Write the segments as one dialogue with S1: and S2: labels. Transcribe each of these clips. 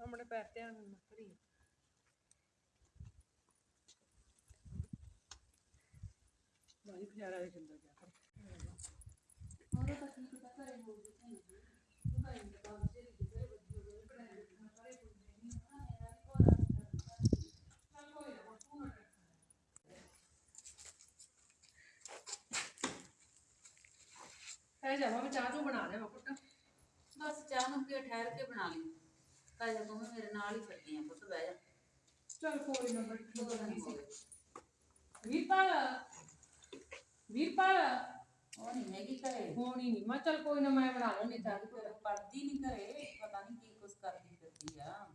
S1: ਆਪਣੇ ਪੈਰ ਧਿਆਨ ਨਾਲ ਕਰੀ ਬਾਈ ਫਜਾਰਾ ਦੇ ਕਿੰਦਾ ਜਾ? ਕਰ। ਹੈ ਜਾਵਾ ਮੈਂ ਚਾਹ ਚੋ ਬਣਾ ਲਿਆ ਪੁੱਤ।
S2: ਬਸ ਚਾਹ ਨੂੰ ਪੀ ਠਹਿਰ ਕੇ ਬਣਾ ਲਈ। ਕਾਜਾ ਤੂੰ ਵੀ ਮੇਰੇ ਨਾਲ ਹੀ ਫਿਰਦੀ ਆ ਪੁੱਤ ਬਹਿ ਜਾ।
S1: ਚਲ ਕੋਈ ਨਾ ਬੈਠੀ
S2: ਦੋ ਦਿਨ
S1: ਬਣੀ
S2: ਹੋ
S1: ਸੀ।
S2: ਗਏ।
S1: ਵੀਰਪਾਲ। ਵੀਰਪਾਲ
S2: ਉਹ ਨਹੀਂ ਹੈਗੀ ਘਰੇ
S1: ਹੋਣੀ ਨਹੀਂ ਮੈਂ ਚਲ ਕੋਈ ਨਾ ਮੈਂ ਬਣਾ ਲੈਣੀ ਚਾਹ
S2: ਫਿਰ ਪੜਦੀ ਨਹੀਂ ਘਰੇ ਪਤਾ ਨਹੀਂ ਕੀ ਕੁਛ ਕਰਦੀ ਫਿਰਦੀ ਆ।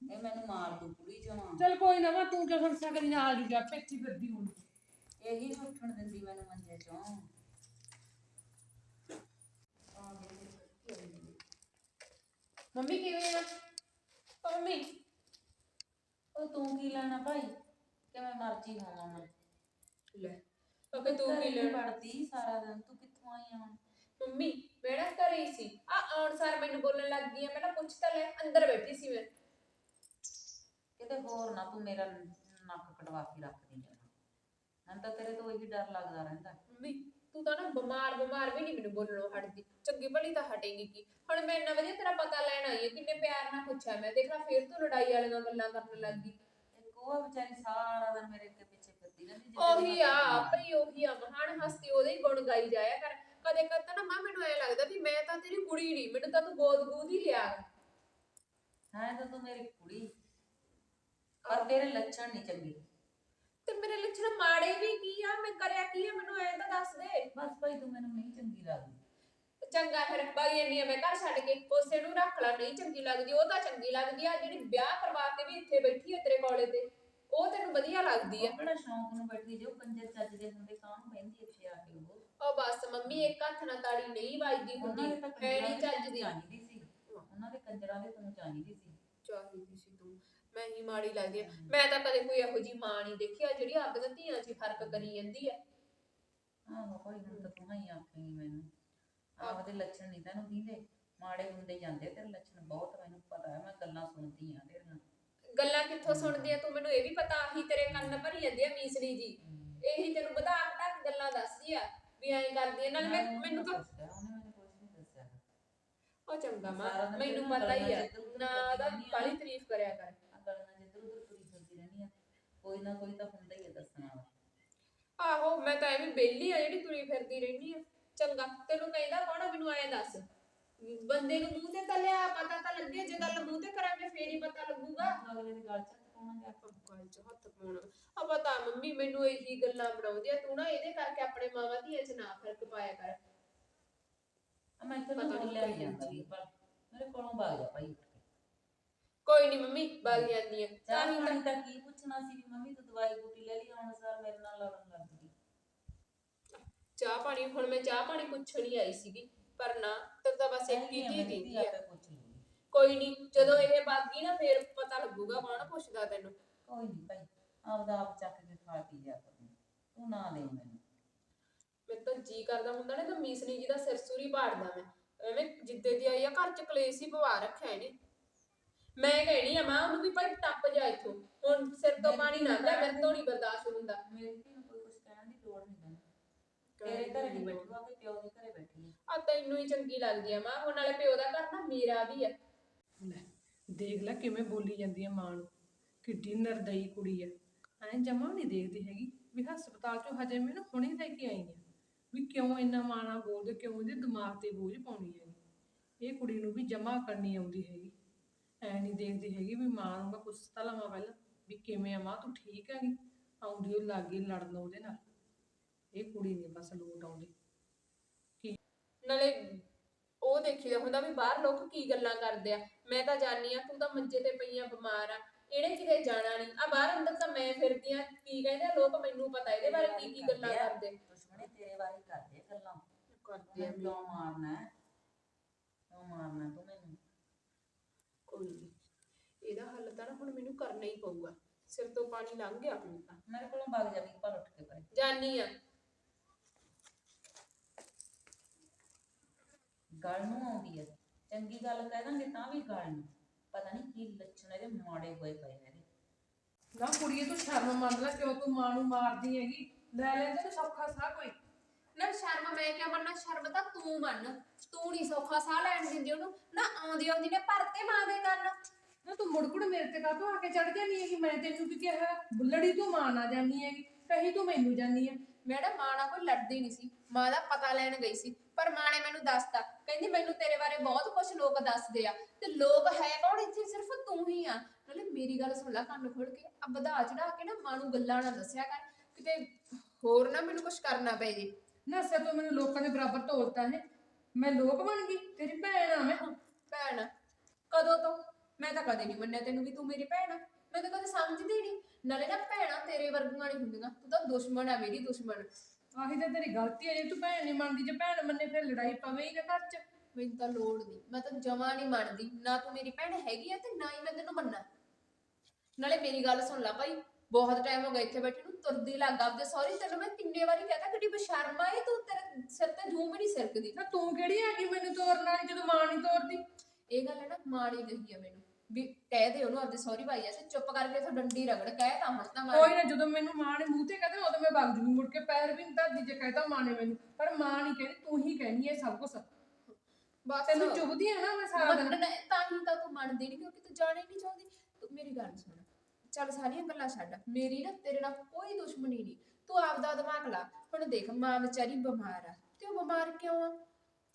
S2: ਇਹ ਮੈਨੂੰ ਮਾਰ ਦੂ ਕੁੜੀ ਜਮਾ।
S1: ਚਲ ਕੋਈ ਨਾ ਮੈਂ ਤੂੰ ਕਿਉਂ ਹੁਣ ਸਕਦੀ ਆ ਜੂ ਜਾ ਪੇਚੀ ਫਿਰਦੀ ਹੁਣ।
S2: ਇਹੀ ਨੀ ਉੱਠਣ ਦਿੰਦੀ ਮੈਨੂੰ ਮੰਜੇ ਚੋਂ।
S1: ਮੰਮੀ ਕਿਵੇਂ ਆ? ਮੰਮੀ
S2: ਉਹ ਤੂੰ ਕੀ ਲੈਣਾ ਭਾਈ? ਕਿਵੇਂ ਮਰਜ਼ੀ ਹੋਵਾਂ ਮੈਂ
S1: ਲੈ ਓਕੇ ਤੂੰ ਕੀ ਲੈਣ?
S2: ਪੜਦੀ ਸਾਰਾ ਦਿਨ ਤੂੰ ਕਿੱਥੋਂ ਆਈ ਆ ਹੁਣ?
S3: ਮੰਮੀ ਮੈਂ ਨਾ ਘਰੇ ਹੀ ਸੀ। ਆ ਆਉਣ ਸਾਰ ਮੈਨੂੰ ਬੋਲਣ ਲੱਗ ਗਈ ਆ ਮੈਂ ਨਾ ਪੁੱਛ ਤਾਂ ਲੈ ਅੰਦਰ ਬੈਠੀ ਸੀ ਮੈਂ।
S2: ਕਿਤੇ ਹੋਰ ਨਾ ਤੂੰ ਮੇਰਾ ਨੱਕ ਕਟਵਾ ਕੇ ਰੱਖਦੀ ਜਾਣਾ ਮੈਨੂੰ ਤਾਂ ਤੇਰੇ ਤੋਂ ਇਹੀ ਡਰ ਲੱਗਦਾ ਰਹਿੰਦਾ।
S3: ਮੰਮੀ ਤੂੰ ਤਾਂ ਨਾ ਬਿਮਾਰ ਬਿਮਾਰ ਵੀ ਨਹੀਂ ਮੈਨੂੰ ਬੋਲਣੋਂ ਹਟਦੀ। ਚੰਗੀ ਭਲੀ ਤਾਂ ਹਟੇਂਗੀ ਕੀ? ਹੁਣ ਮੈਂ ਇੰਨਾ ਵਧੀਆ ਤੇਰਾ ਪਤਾ ਲੈਣ ਆਈ ਹਾਂ ਕਿੰਨੇ ਪਿਆਰ ਨਾਲ ਪੁੱਛਿਆ ਮੈਂ। ਦੇਖ ਲੈ ਫੇਰ ਤੂੰ ਲੜਾਈ ਵਾਲੀਆਂ ਗੱਲਾਂ ਕਰਨ ਲੱਗ। ਗਈ
S2: ਉਹ ਵਿਚਾਰੀ ਸਾਰਾ ਦਿਨ ਮੇਰੇ ਅੱਗੇ ਪਿੱਛੇ ਫਿਰਦੀ ਰਹਿੰਦੀ ਜਿੱਦਾਂ
S3: ਉਹੀ ਆ ਭਈ ਉਹੀ ਆ ਮਹਾਨ ਹਸਤੀ ਉਹਦੇ ਹੀ ਗੁਣ ਗਾਈ ਜਾਇਆ ਕਰ। ਕਦੇ ਕਦੇ ਨਾ ਮਾਂ ਮੈਨੂੰ ਐ ਲੱਗਦਾ ਵੀ ਮੈਂ ਤਾਂ ਤੇਰੀ ਕੁੜੀ ਨਹੀਂ ਮੈਨੂੰ ਤਾਂ ਤੂੰ ਗੋਦ ਗੋਦ ਹੀ ਲਿਆ।
S2: ਹੈ ਤਾਂ ਤੂੰ ਮੇਰੀ ਕੁੜੀ ਪਰ ਤੇਰੇ ਲੱਛਣ ਨਹੀਂ ਚੰਗੇ।
S3: ਤੇ ਮੇਰੇ ਲੱਛਣ ਮਾੜੇ ਵੀ ਕੀ ਆ? ਮੈਂ ਕਰਿਆ ਕੀ ਆ? ਮੈਨੂੰ ਐ ਤਾਂ ਦੱਸ ਦੇ।
S2: ਬਸ ਭਾਈ ਤੂੰ ਮੈਨੂੰ ਨਹੀਂ ਚੰਗੀ ਲੱਗਦੀ।
S3: ਚੰਗਾ ਫਿਰ ਬਾਈ ਇੰਨੀ ਆ ਮੈਂ ਘਰ ਛੱਡ ਕੇ ਕੋਸੇ ਨੂੰ ਰੱਖ ਲਾ ਨਹੀਂ ਚੰਗੀ ਲੱਗਦੀ। ਉਹ ਤਾਂ ਚੰਗੀ ਲੱਗਦੀ ਆ ਜਿਹੜੀ ਵਿਆਹ ਕਰਵਾ ਕੇ ਵੀ ਇੱਥੇ ਬੈਠੀ ਹੈ ਤੇਰੇ ਕੋਲੇ ਤੇ। ਉਹ ਤੈਨੂੰ ਵਧੀਆ ਲੱਗਦੀ ਆ।
S2: ਕਿਹੜਾ ਸ਼ੌਂਕ ਨੂੰ ਬੈਠੀ ਜੋ ਕੰਜਰ ਚੱਜ ਦੇ ਹੁੰਦੇ ਕਾਹਨੂੰ ਬਹਿੰਦੀ ਇੱਥੇ ਆ ਕੇ ਉਹ?
S3: ਉਹ ਬਸ ਮੰਮੀ ਇੱਕ ਹੱਥ ਨਾਲ ਤਾੜੀ ਨਹੀਂ ਵੱਜਦੀ ਹੁੰਦੀ।
S2: ਉਹਨਾਂ ਦੇ ਤਾਂ ਕੰਜਰਾਂ
S3: ਚੱਜ
S2: ਦੀ।
S3: ਦੀ
S2: ਚਾਹੀਦੀ ਸੀ। ਉਹਨਾਂ ਦੇ ਕੰਜਰਾਂ ਦੇ ਤੂੰ ਚਾਹੀਦੀ ਸੀ।
S3: ਚਾਹੀਦੀ ਸੀ ਤੂੰ। ਮੈਂ ਹੀ ਮਾੜੀ ਲੱਗਦੀ ਆ। ਮੈਂ ਤਾਂ ਕਦੇ ਕੋਈ ਇਹੋ ਜੀ ਮਾਂ ਨਹੀਂ ਦੇਖੀ ਆ ਜਿਹੜੀ ਆਪਦੀਆਂ ਧੀਆਂ 'ਚ ਹੀ ਫ਼ਰਕ ਕਰੀ ਜਾਂਦੀ ਆ।
S2: ਆਹੋ ਭਾਈ ਹੁਣ ਤਾਂ ਤੂੰ ਹੀ ਆਖੇਂਗੀ ਮੈਨੂੰ ਆਪਦੇ ਲੱਛਣ ਨਹੀਂ ਤੈਨੂੰ ਦੀਦੇ। ਮਾੜੇ ਹੁੰਦੇ ਜਾਂਦੇ ਤੇਰੇ ਲੱਛਣ ਬਹੁਤ ਮੈਨੂੰ ਪਤਾ ਹੈ ਮੈਂ ਗੱਲਾਂ ਸੁਣਦੀ ਆ ਤੇਰੀਆਂ
S3: ਗੱਲਾਂ ਕਿੱਥੋਂ ਸੁਣਦੀ ਆ ਤੂੰ ਮੈਨੂੰ ਇਹ ਵੀ ਪਤਾ ਆਹੀ ਤੇਰੇ ਕੰਨ ਭਰੀ ਜਾਂਦੀ ਆ ਮੀਸਰੀ ਜੀ। ਇਹੀ ਤੈਨੂੰ ਵਧਾ ਘਟਾ ਕੇ ਗੱਲਾਂ ਦੱਸਦੀ ਆ ਵੀ ਐਂ ਕਰਦੀ ਆ। ਨਾਲ ਮੈਂ ਮੈਨੂੰ ਤਾਂ
S2: ਦੱਸਿਆ ਉਹਨੇ ਮੈਨੂੰ ਕੁਝ ਨਹੀਂ ਦੱਸਿਆ।
S3: ਉਹ ਚੰਗਾ
S2: ਸਾਰਾ
S3: ਮਾਂ
S2: ਦਿਨ
S3: ਮੈਨੂੰ
S2: ਤੇਰੇ ਨਾਲ
S3: ਪਤਾ ਹੀ ਆ
S2: ਗੱਲਾਂ
S3: ਨਾ ਉਹਦਾ। ਬਾਲੀ ਤਾਰੀਫ ਕਰਿਆ ਕਰ
S2: ਆ ਗੱਲਾਂ ਜਿੱਧਰ ਉਧਰ ਤੁਰੀ ਫਿਰਦੀ ਰਹਿੰਦੀ ਆ ਕੋਈ ਨਾ ਕੋਈ ਤਾਂ ਹੁੰਦਾ ਹੀ ਹੈ ਦੱਸਣਾ ਵਾ
S3: ਆਹੋ ਮੈਂ ਤਾਂ ਐਵੇਂ ਬੇਲੀ ਆ ਜਿਹੜੀ ਤੁਰੀ ਫਿਰਦੀ ਰਹਿਣੀ ਆ। ਚੰਗਾ ਤੈਨੂੰ ਕਹਿੰਦਾ ਕੌਣ ਆ ਮੈਨੂੰ ਐਂ ਦੱਸ। ਬੰਦੇ ਨੂੰ ਮੂੰਹ ਤੇ ਤਾਂ ਲਿਆ ਪਤਾ ਤਾਂ ਲੱਗੇ ਜੇ ਗੱਲ ਮੂੰਹ ਤੇ ਕਰਾਂਗੇ ਫੇਰ ਹੀ ਪਤਾ ਲੱਗੂਗਾ।
S2: ਅਗਲੇ ਦੀ ਗੱਲ ਚ ਪਾਉਣਾ ਜਾ ਕੇ
S3: ਗੱਲ ਚ ਹੱਥ ਪਾਉਣਾ। ਆ ਪਤਾ ਮੰਮੀ ਮੈਨੂੰ ਇਹੀ ਗੱਲਾਂ ਬਣਾਉਂਦੀ ਆ। ਤੂੰ ਨਾ ਇਹਦੇ ਕਰਕੇ ਆਪਣੇ ਮਾਵਾਂ ਧੀਆਂ ਚ ਨਾ ਫ਼ਰਕ ਪਾਇਆ ਕਰ।
S2: ਆ ਮੈਂ ਤੈਨੂੰ
S3: ਪਤਾ ਨੀ
S2: ਬੋਲਿਆ
S3: ਕਹੀ
S2: ਨਹੀਂ ਜਾਂਦਾ
S3: ਜਾਂਦੀ।
S2: ਪਰ ਮੇਰੇ ਕੋਲੋਂ ਭਾਗ ਜਾ ਭਾਈ।
S3: ਕੋਈ ਨਹੀਂ ਮੰਮੀ ਬਗ ਜਾਂਦੀ ਆ। ਤਾਂ
S2: ਚਾਹ
S3: ਹੀ ਤਾਂ
S2: ਪਾਣੀ ਤਾਂ ਕੀ ਪੁੱਛਣਾ ਸੀ ਵੀ ਮੰਮੀ ਤੂੰ ਦਵਾਈ ਬੂਟੀ ਲੈ ਲਈ ਆਉਣ ਸਾਰ ਮੇਰੇ ਨਾਲ ਲੜਨ ਲੱਗ ਗਈ।
S3: ਚਾਹ ਪਾਣੀ ਹੁਣ ਮੈਂ ਚਾਹ ਪਾਣੀ ਪੁੱਛਣ ਹੀ ਆਈ ਸੀਗੀ ਪਰ ਨਾ ਤੇਰੇ ਤਾਂ ਬਸ ਇੱਕ ਹੀ ਧੀ ਦਿੰਦੀ ਆ।
S2: ਆਪੇ ਪੁੱਛ ਲੂਗੀ।
S3: ਕੋਈ ਨਹੀਂ ਜਦੋਂ ਇਹ ਬਾਗੀ ਨਾ ਫੇਰ ਪਤਾ ਲੱਗੂਗਾ ਕੌਣ ਪੁੱਛਦਾ ਤੈਨੂੰ।
S2: ਕੋਈ ਨਹੀਂ ਭਾਈ ਆਪਦਾ ਆਪ ਚੱਕ ਕੇ ਖਾ ਪੀ ਜਾ ਕਰ। ਤੂੰ ਨਾ ਦੇ ਮੈਨੂੰ।
S3: ਮੈਂ ਤਾਂ ਜੀ ਕਰਦਾ ਹੁੰਦਾ ਨਾ ਤਾਂ ਮੀਸਣੀ ਜੀ ਦਾ ਸਿਰ ਸੂਰੀ ਪਾੜਦਾ ਮੈਂ। ਐਵੇਂ ਜਿੱਦੇ ਦੀ ਆਈ ਆ ਘਰ ਚ ਕਲੇਸ਼ ਹੀ ਪਵਾ ਰੱਖਿਆ ਇਹਨੇ। ਮੈਂ ਕਹਿਣੀ ਆ ਮਾਂ ਉਹਨੂੰ ਵੀ ਭਾਈ ਟੱਪ ਜਾ ਇੱਥੋਂ। ਹੁਣ ਸਿਰ ਤੋਂ ਪਾਣੀ ਨਾ ਲੈ ਮੇਰੇ ਤੋਂ ਨਹੀਂ ਬਰਦਾਸ਼ਤ ਹੁੰਦਾ।
S2: ਮੇਰੀ ਧੀ ਨੂੰ ਕੋਈ ਕੁਝ ਕਹਿਣ ਦੀ ਲੋੜ ਨਹੀਂ ਤੇਰੇ ਘਰੇ ਪਿਓ ਦੇ ਘਰੇ ਬੈਠੀ
S3: ਆ। ਤੈਨੂੰ ਹੀ ਚੰਗੀ ਲੱਗਦੀ ਆ ਮਾਂ। ਹੁਣ ਨਾਲੇ ਪਿਓ ਦਾ ਘਰ ਨਾ ਮੇਰਾ ਵੀ ਆ।
S1: ਲੈ ਦੇਖ ਲੈ ਕਿਵੇਂ ਬੋਲੀ ਜਾਂਦੀ ਹੈ ਮਾਂ ਨੂੰ। ਕਿੱਡੀ ਨਰਦਈ ਕੁੜੀ ਹੈ ਐਂ ਜਮਾ ਨਹੀਂ ਦੇਖਦੀ ਹੈਗੀ ਵੀ ਹਸਪਤਾਲ ਚੋਂ ਹਜੇ ਮੈਨੂੰ ਹੁਣੇ ਲੈ ਕੇ ਆਈ ਆ। ਵੀ ਕਿਉਂ ਇੰਨਾ ਮਾਣਾ ਬੋਲਦੇ ਕਿਉਂ ਇਹਦੇ ਦਿਮਾਗ ਤੇ ਬੋਝ ਪਾਉਣੀ ਹੈਗੀ। ਇਹ ਕੁੜੀ ਨੂੰ ਵੀ ਜਮਾ ਕਰਨੀ ਆਉਂਦੀ ਹੈਗੀ। ਐ ਨਹੀਂ ਦੇਖਦੀ ਹੈਗੀ ਵੀ ਮਾਂ ਨੂੰ ਮੈਂ ਪੁੱਛ ਤਾਂ ਲਵਾਂ ਪਹਿਲਾਂ ਵੀ ਕਿਵੇਂ ਆ ਮਾਂ ਤੂੰ ਠੀਕ ਹੈਗੀ? ਆਉਂਦੀ ਉਹ ਲਾਗੇ ਲੜਨ ਉਹਦੇ ਨਾਲ। ਇਹ ਕੁੜੀ ਨਹੀਂ ਬਸ ਲੋਟ ਆਉਂਦੀ।
S3: ਨਾਲੇ ਉਹ ਦੇਖੀਦਾ ਹੁੰਦਾ ਵੀ ਬਾਹਰ ਲੋਕ ਕੀ ਗੱਲਾਂ ਕਰਦੇ ਆ। ਮੈਂ ਤਾਂ ਜਾਣੀ ਆ ਤੂੰ ਤਾਂ ਮੰਜੇ ਤੇ ਪਈਆਂ ਬਿਮਾਰ ਆ। ਇਹਨੇ ਕਿਤੇ ਜਾਣਾ ਨਹੀਂ ਆ ਬਾਹਰ ਅੰਦਰ ਤਾਂ ਮੈਂ ਫਿਰਦੀ ਆ। ਕੀ ਕਹਿੰਦੇ ਆ ਲੋਕ? ਮੈਨੂੰ ਪਤਾ ਇਹਦੇ ਬਾਰੇ ਕੀ ਕੀ ਗੱਲਾਂ ਕਰਦੇ।
S2: ਦੁਸ਼ਮਣੇ ਤੇਰੇ ਬਾਰੇ ਕਰਦੇ ਗੱਲਾਂ।
S3: ਕਰਦੇ ਆ
S2: ਤੂੰ ਕਿਉਂ ਮਾਰਨਾ? ਹੈ ਕਿਉਂ ਮਾਰਨਾ? ਤੂੰ ਮੈਨੂੰ
S3: ਕੋਈ ਨੀ ਇਹਦਾ ਹੱਲ ਤਾਂ ਨਾ ਹੁਣ ਮੈਨੂੰ ਕਰਨਾ ਹੀ ਪਊਗਾ। ਸਿਰ ਤੋਂ ਪਾਣੀ ਲੰਘ ਗਿਆ ਹੁਣ ਤਾਂ।
S2: ਮੇਰੇ ਕੋਲੋਂ ਭੱਗ ਜਾ ਵੀ ਪਰ ਉੱਠ ਕੇ ਪਰੇ।
S3: ਜਾਨੀ ਆ।
S2: ਗੱਲ ਨੂੰ ਆਉਂਦੀ ਹੈ ਚੰਗੀ ਗੱਲ ਕਹਿ ਦਾਂਗੇ ਤਾਂ ਵੀ ਗੱਲ ਨੂੰ। ਪਤਾ ਨਹੀਂ ਕੀ ਲੱਛਣ ਇਹਦੇ ਮਾੜੇ ਹੋਏ ਪਏ ਨੇ ਇਹਦੇ।
S1: ਨਾ ਕੁੜੀਏ ਤੂੰ ਸ਼ਰਮ ਮੰਨ ਲੈ ਕਿਉਂ ਤੂੰ ਮਾਂ ਨੂੰ ਮਾਰਦੀ ਹੈਗੀ? ਲੈ ਲੈਂਦੇ ਤੂੰ ਸੌਖਾ ਸਾਹ ਕੋਈ।
S3: ਨਾ ਸ਼ਰਮ ਮੈਂ ਕਿਆ ਮੰਨਣਾ ਸ਼ਰਮ ਤਾਂ ਤੂੰ ਮੰਨ ਤੂੰ ਨਹੀਂ ਸੌਖਾ ਸਾਹ ਲੈਣ ਦਿੰਦੀ ਉਹਨੂੰ। ਨਾ ਆਉਂਦੀ ਆਉਂਦੀ ਨੇ ਭਰਤੇ ਮਾਂ ਦੇ ਕੰਨ।
S1: ਨਾ ਤੂੰ ਮੁੜਕੁੜ ਮੇਰੇ ਤੇ ਕਾਹਤੋਂ ਆ ਕੇ ਚੜ ਜਾਂਦੀ ਹੈਗੀ? ਮੈਂ ਤੈਨੂੰ ਕੀ ਕਿਹਾ ਬੁੱਲੜੀ ਤੂੰ ਮਾਂ ਨਾ ਜਾਨੀ ਹੈਗੀ ਕਹੀ ਤੂੰ ਮੈਨੂੰ ਜਾਨੀ ਹੈ
S3: ਮੈਡਮ ਮਾਂ ਨਾਲ ਕੋਈ ਲੜਦੀ ਨਹੀਂ ਸੀ। ਮਾਂ ਦਾ ਪਤਾ ਲੈਣ ਗਈ ਸੀ ਪਰ ਮਾਂ ਨੇ ਮੈਨੂੰ ਦੱਸਤਾ। ਕਹਿੰਦੀ ਮੈਨੂੰ ਤੇਰੇ ਬਾਰੇ ਬਹੁਤ ਕੁਝ ਲੋਕ ਦੱਸਦੇ ਆ। ਤੇ ਲੋਕ ਹੈ ਕੌਣ ਇੱਥੇ? ਸਿਰਫ ਤੂੰ ਹੀ ਆ। ਨਾਲੇ ਮੇਰੀ ਗੱਲ ਸੁਣ ਲੈ ਕੰਨ ਖੋਲ ਕੇ। ਆ ਵਧਾ ਚੜਾ ਕੇ ਨਾ ਮਾਂ ਨੂੰ ਗੱਲਾਂ ਨਾ ਦੱਸਿਆ ਕਰ। ਕਿਤੇ ਹੋਰ ਨਾ ਮੈਨੂੰ ਕੁਝ ਕਰਨਾ ਪੈ ਜੇ।
S1: ਨਾ ਸੇ ਤੂੰ ਮੈਨੂੰ ਲੋਕਾਂ ਦੇ ਬਰਾਬਰ ਤੋਲਤਾ ਹੈ। ਮੈਂ ਲੋਕ ਬਣ ਗਈ ਤੇਰੀ ਭੈਣ ਆ ਮੈਂ।
S3: ਭੈਣ ਕਦੋਂ ਤੋਂ? ਮੈਂ ਤਾਂ ਕਦੇ ਨਹੀਂ ਮੰਨਿਆ ਤੈਨੂੰ ਵੀ ਤੂੰ ਮੇਰੀ ਭੈਣ ਆ। ਮੈਂ ਤਾਂ ਕਦੇ ਸਮਝਦੀ ਨਹੀਂ ਨਾਲੇ ਨਾ ਭੈਣਾਂ ਤੇਰੇ ਵਰਗੀਆਂ ਨਹੀਂ ਹੁੰਦੀਆਂ। ਤੂੰ ਤਾਂ ਦੁਸ਼ਮਣ ਆ ਮੇਰੀ ਦੁਸ਼ਮਣ।
S1: ਆਹੀ ਤਾਂ ਤੇਰੀ ਗਲਤੀ ਹੈ ਜੇ ਤੂੰ ਭੈਣ ਨਹੀਂ ਮੰਨਦੀ ਜੇ ਭੈਣ ਮੰਨੇ ਫਿਰ ਲੜਾਈ ਪਵੇ ਹੀ ਨਾ ਘਰ 'ਚ।
S3: ਮੈਨੂੰ ਤਾਂ ਲੋੜ ਨਹੀਂ ਮੈਂ ਤਾਂ ਜਮਾ ਨਹੀਂ ਮੰਨਦੀ। ਨਾ ਤੂੰ ਮੇਰੀ ਭੈਣ ਹੈਗੀ ਆ ਤੇ ਨਾ ਹੀ ਮੈਂ ਤੈਨੂੰ ਮੰਨਾਂ। ਨਾਲੇ ਮੇਰੀ ਗੱਲ ਸੁਣ ਲੈ ਭਾਈ। ਬਹੁਤ ਟਾਈਮ ਹੋ ਗਿਆ ਇੱਥੇ ਬੈਠੀ ਨੂੰ। ਤੁਰਦੀ ਲੱਗ ਆਪਦੇ ਸੌਰੀ ਤੈਨੂੰ ਮੈਂ ਕਿੰਨੇ ਵਾਰੀ ਕਹਤਾ ਕਿੱਡੀ ਬਸ਼ਰਮ ਆਈ ਤੂੰ? ਤੇਰੇ ਸਿਰ ਤੇ ਜੂੰ ਵੀ ਨਹੀਂ ਸਿਰਕਦੀ।
S1: ਨਾ ਤੂੰ ਕਿਹੜੀ ਹੈਗੀ ਮੈਨੂੰ ਤੋਰਨ ਵਾਲੀ ਜਦੋਂ ਮਾਂ ਨਹੀਂ ਤੋਰਦੀ?
S3: ਇਹ ਗੱਲ ਹੈ ਨਾ ਮਾੜੀ ਗਈ ਆ ਮੈਨੂੰ। ਵੀ ਕਹਿ ਦੇ ਉਹਨੂੰ ਆਪਦੇ ਸੌਰੀ ਭਾਈ ਐਸੇ ਚੁੱਪ ਕਰਕੇ ਇਥੋਂ ਡੰਡੀ ਰਗੜ ਕਹਿ ਤਾਂ ਹੁਣ ਤਾਂ ਮਾਰ
S1: ਕੋਈ ਨਾ ਜਦੋਂ ਮੈਨੂੰ ਮਾਂ ਨੇ ਮੂੰਹ ਤੇ ਕਹਦੇ ਉਦੋਂ ਮੈਂ ਵਗ ਜੂਗੀ ਮੁੜ ਕੇ ਪੈਰ ਵੀ ਨਹੀਂ ਧਰਦੀ ਜੇ ਕਹਤਾ ਮਾਂ ਨੇ ਮੈਨੂੰ। ਪਰ ਮਾਂ ਨਹੀਂ ਕਹਿੰਦੀ ਤੂੰ ਹੀ ਕਹਿਨੀ ਹੈ ਸਭ ਕੁਝ
S3: ਬਸ।
S1: ਤੈਨੂੰ ਚੁਭਦੀ ਹੈ ਨਾ ਮੈਂ ਸਾਰਾ ਦਿਨ।
S3: ਮੰਨਣਾ ਹੈ, ਤਾਂ ਹੀ ਤਾਂ ਤੂੰ ਮੰਨਦੀ ਨਹੀਂ ਕਿਉਂਕਿ ਤੂੰ ਜਾਣੇ ਨਹੀਂ ਚਾਹੁੰਦੀ। ਤੂੰ ਮੇਰੀ ਗੱਲ ਸੁਣ। ਚੱਲ ਸਾਰੀਆਂ ਗੱਲਾਂ ਛੱਡ। ਮੇਰੀ ਨਾ ਤੇਰੇ ਨਾਲ ਕੋਈ ਦੁਸ਼ਮਣੀ ਨਹੀਂ ਤੂੰ ਆਪਦਾ ਦਿਮਾਗ ਲਾ। ਹੁਣ ਦੇਖ ਮਾਂ ਵਿਚਾਰੀ ਬਿਮਾਰ ਆ। ਤੇ ਉਹ ਬਿਮਾਰ ਕਿਉਂ ਆ?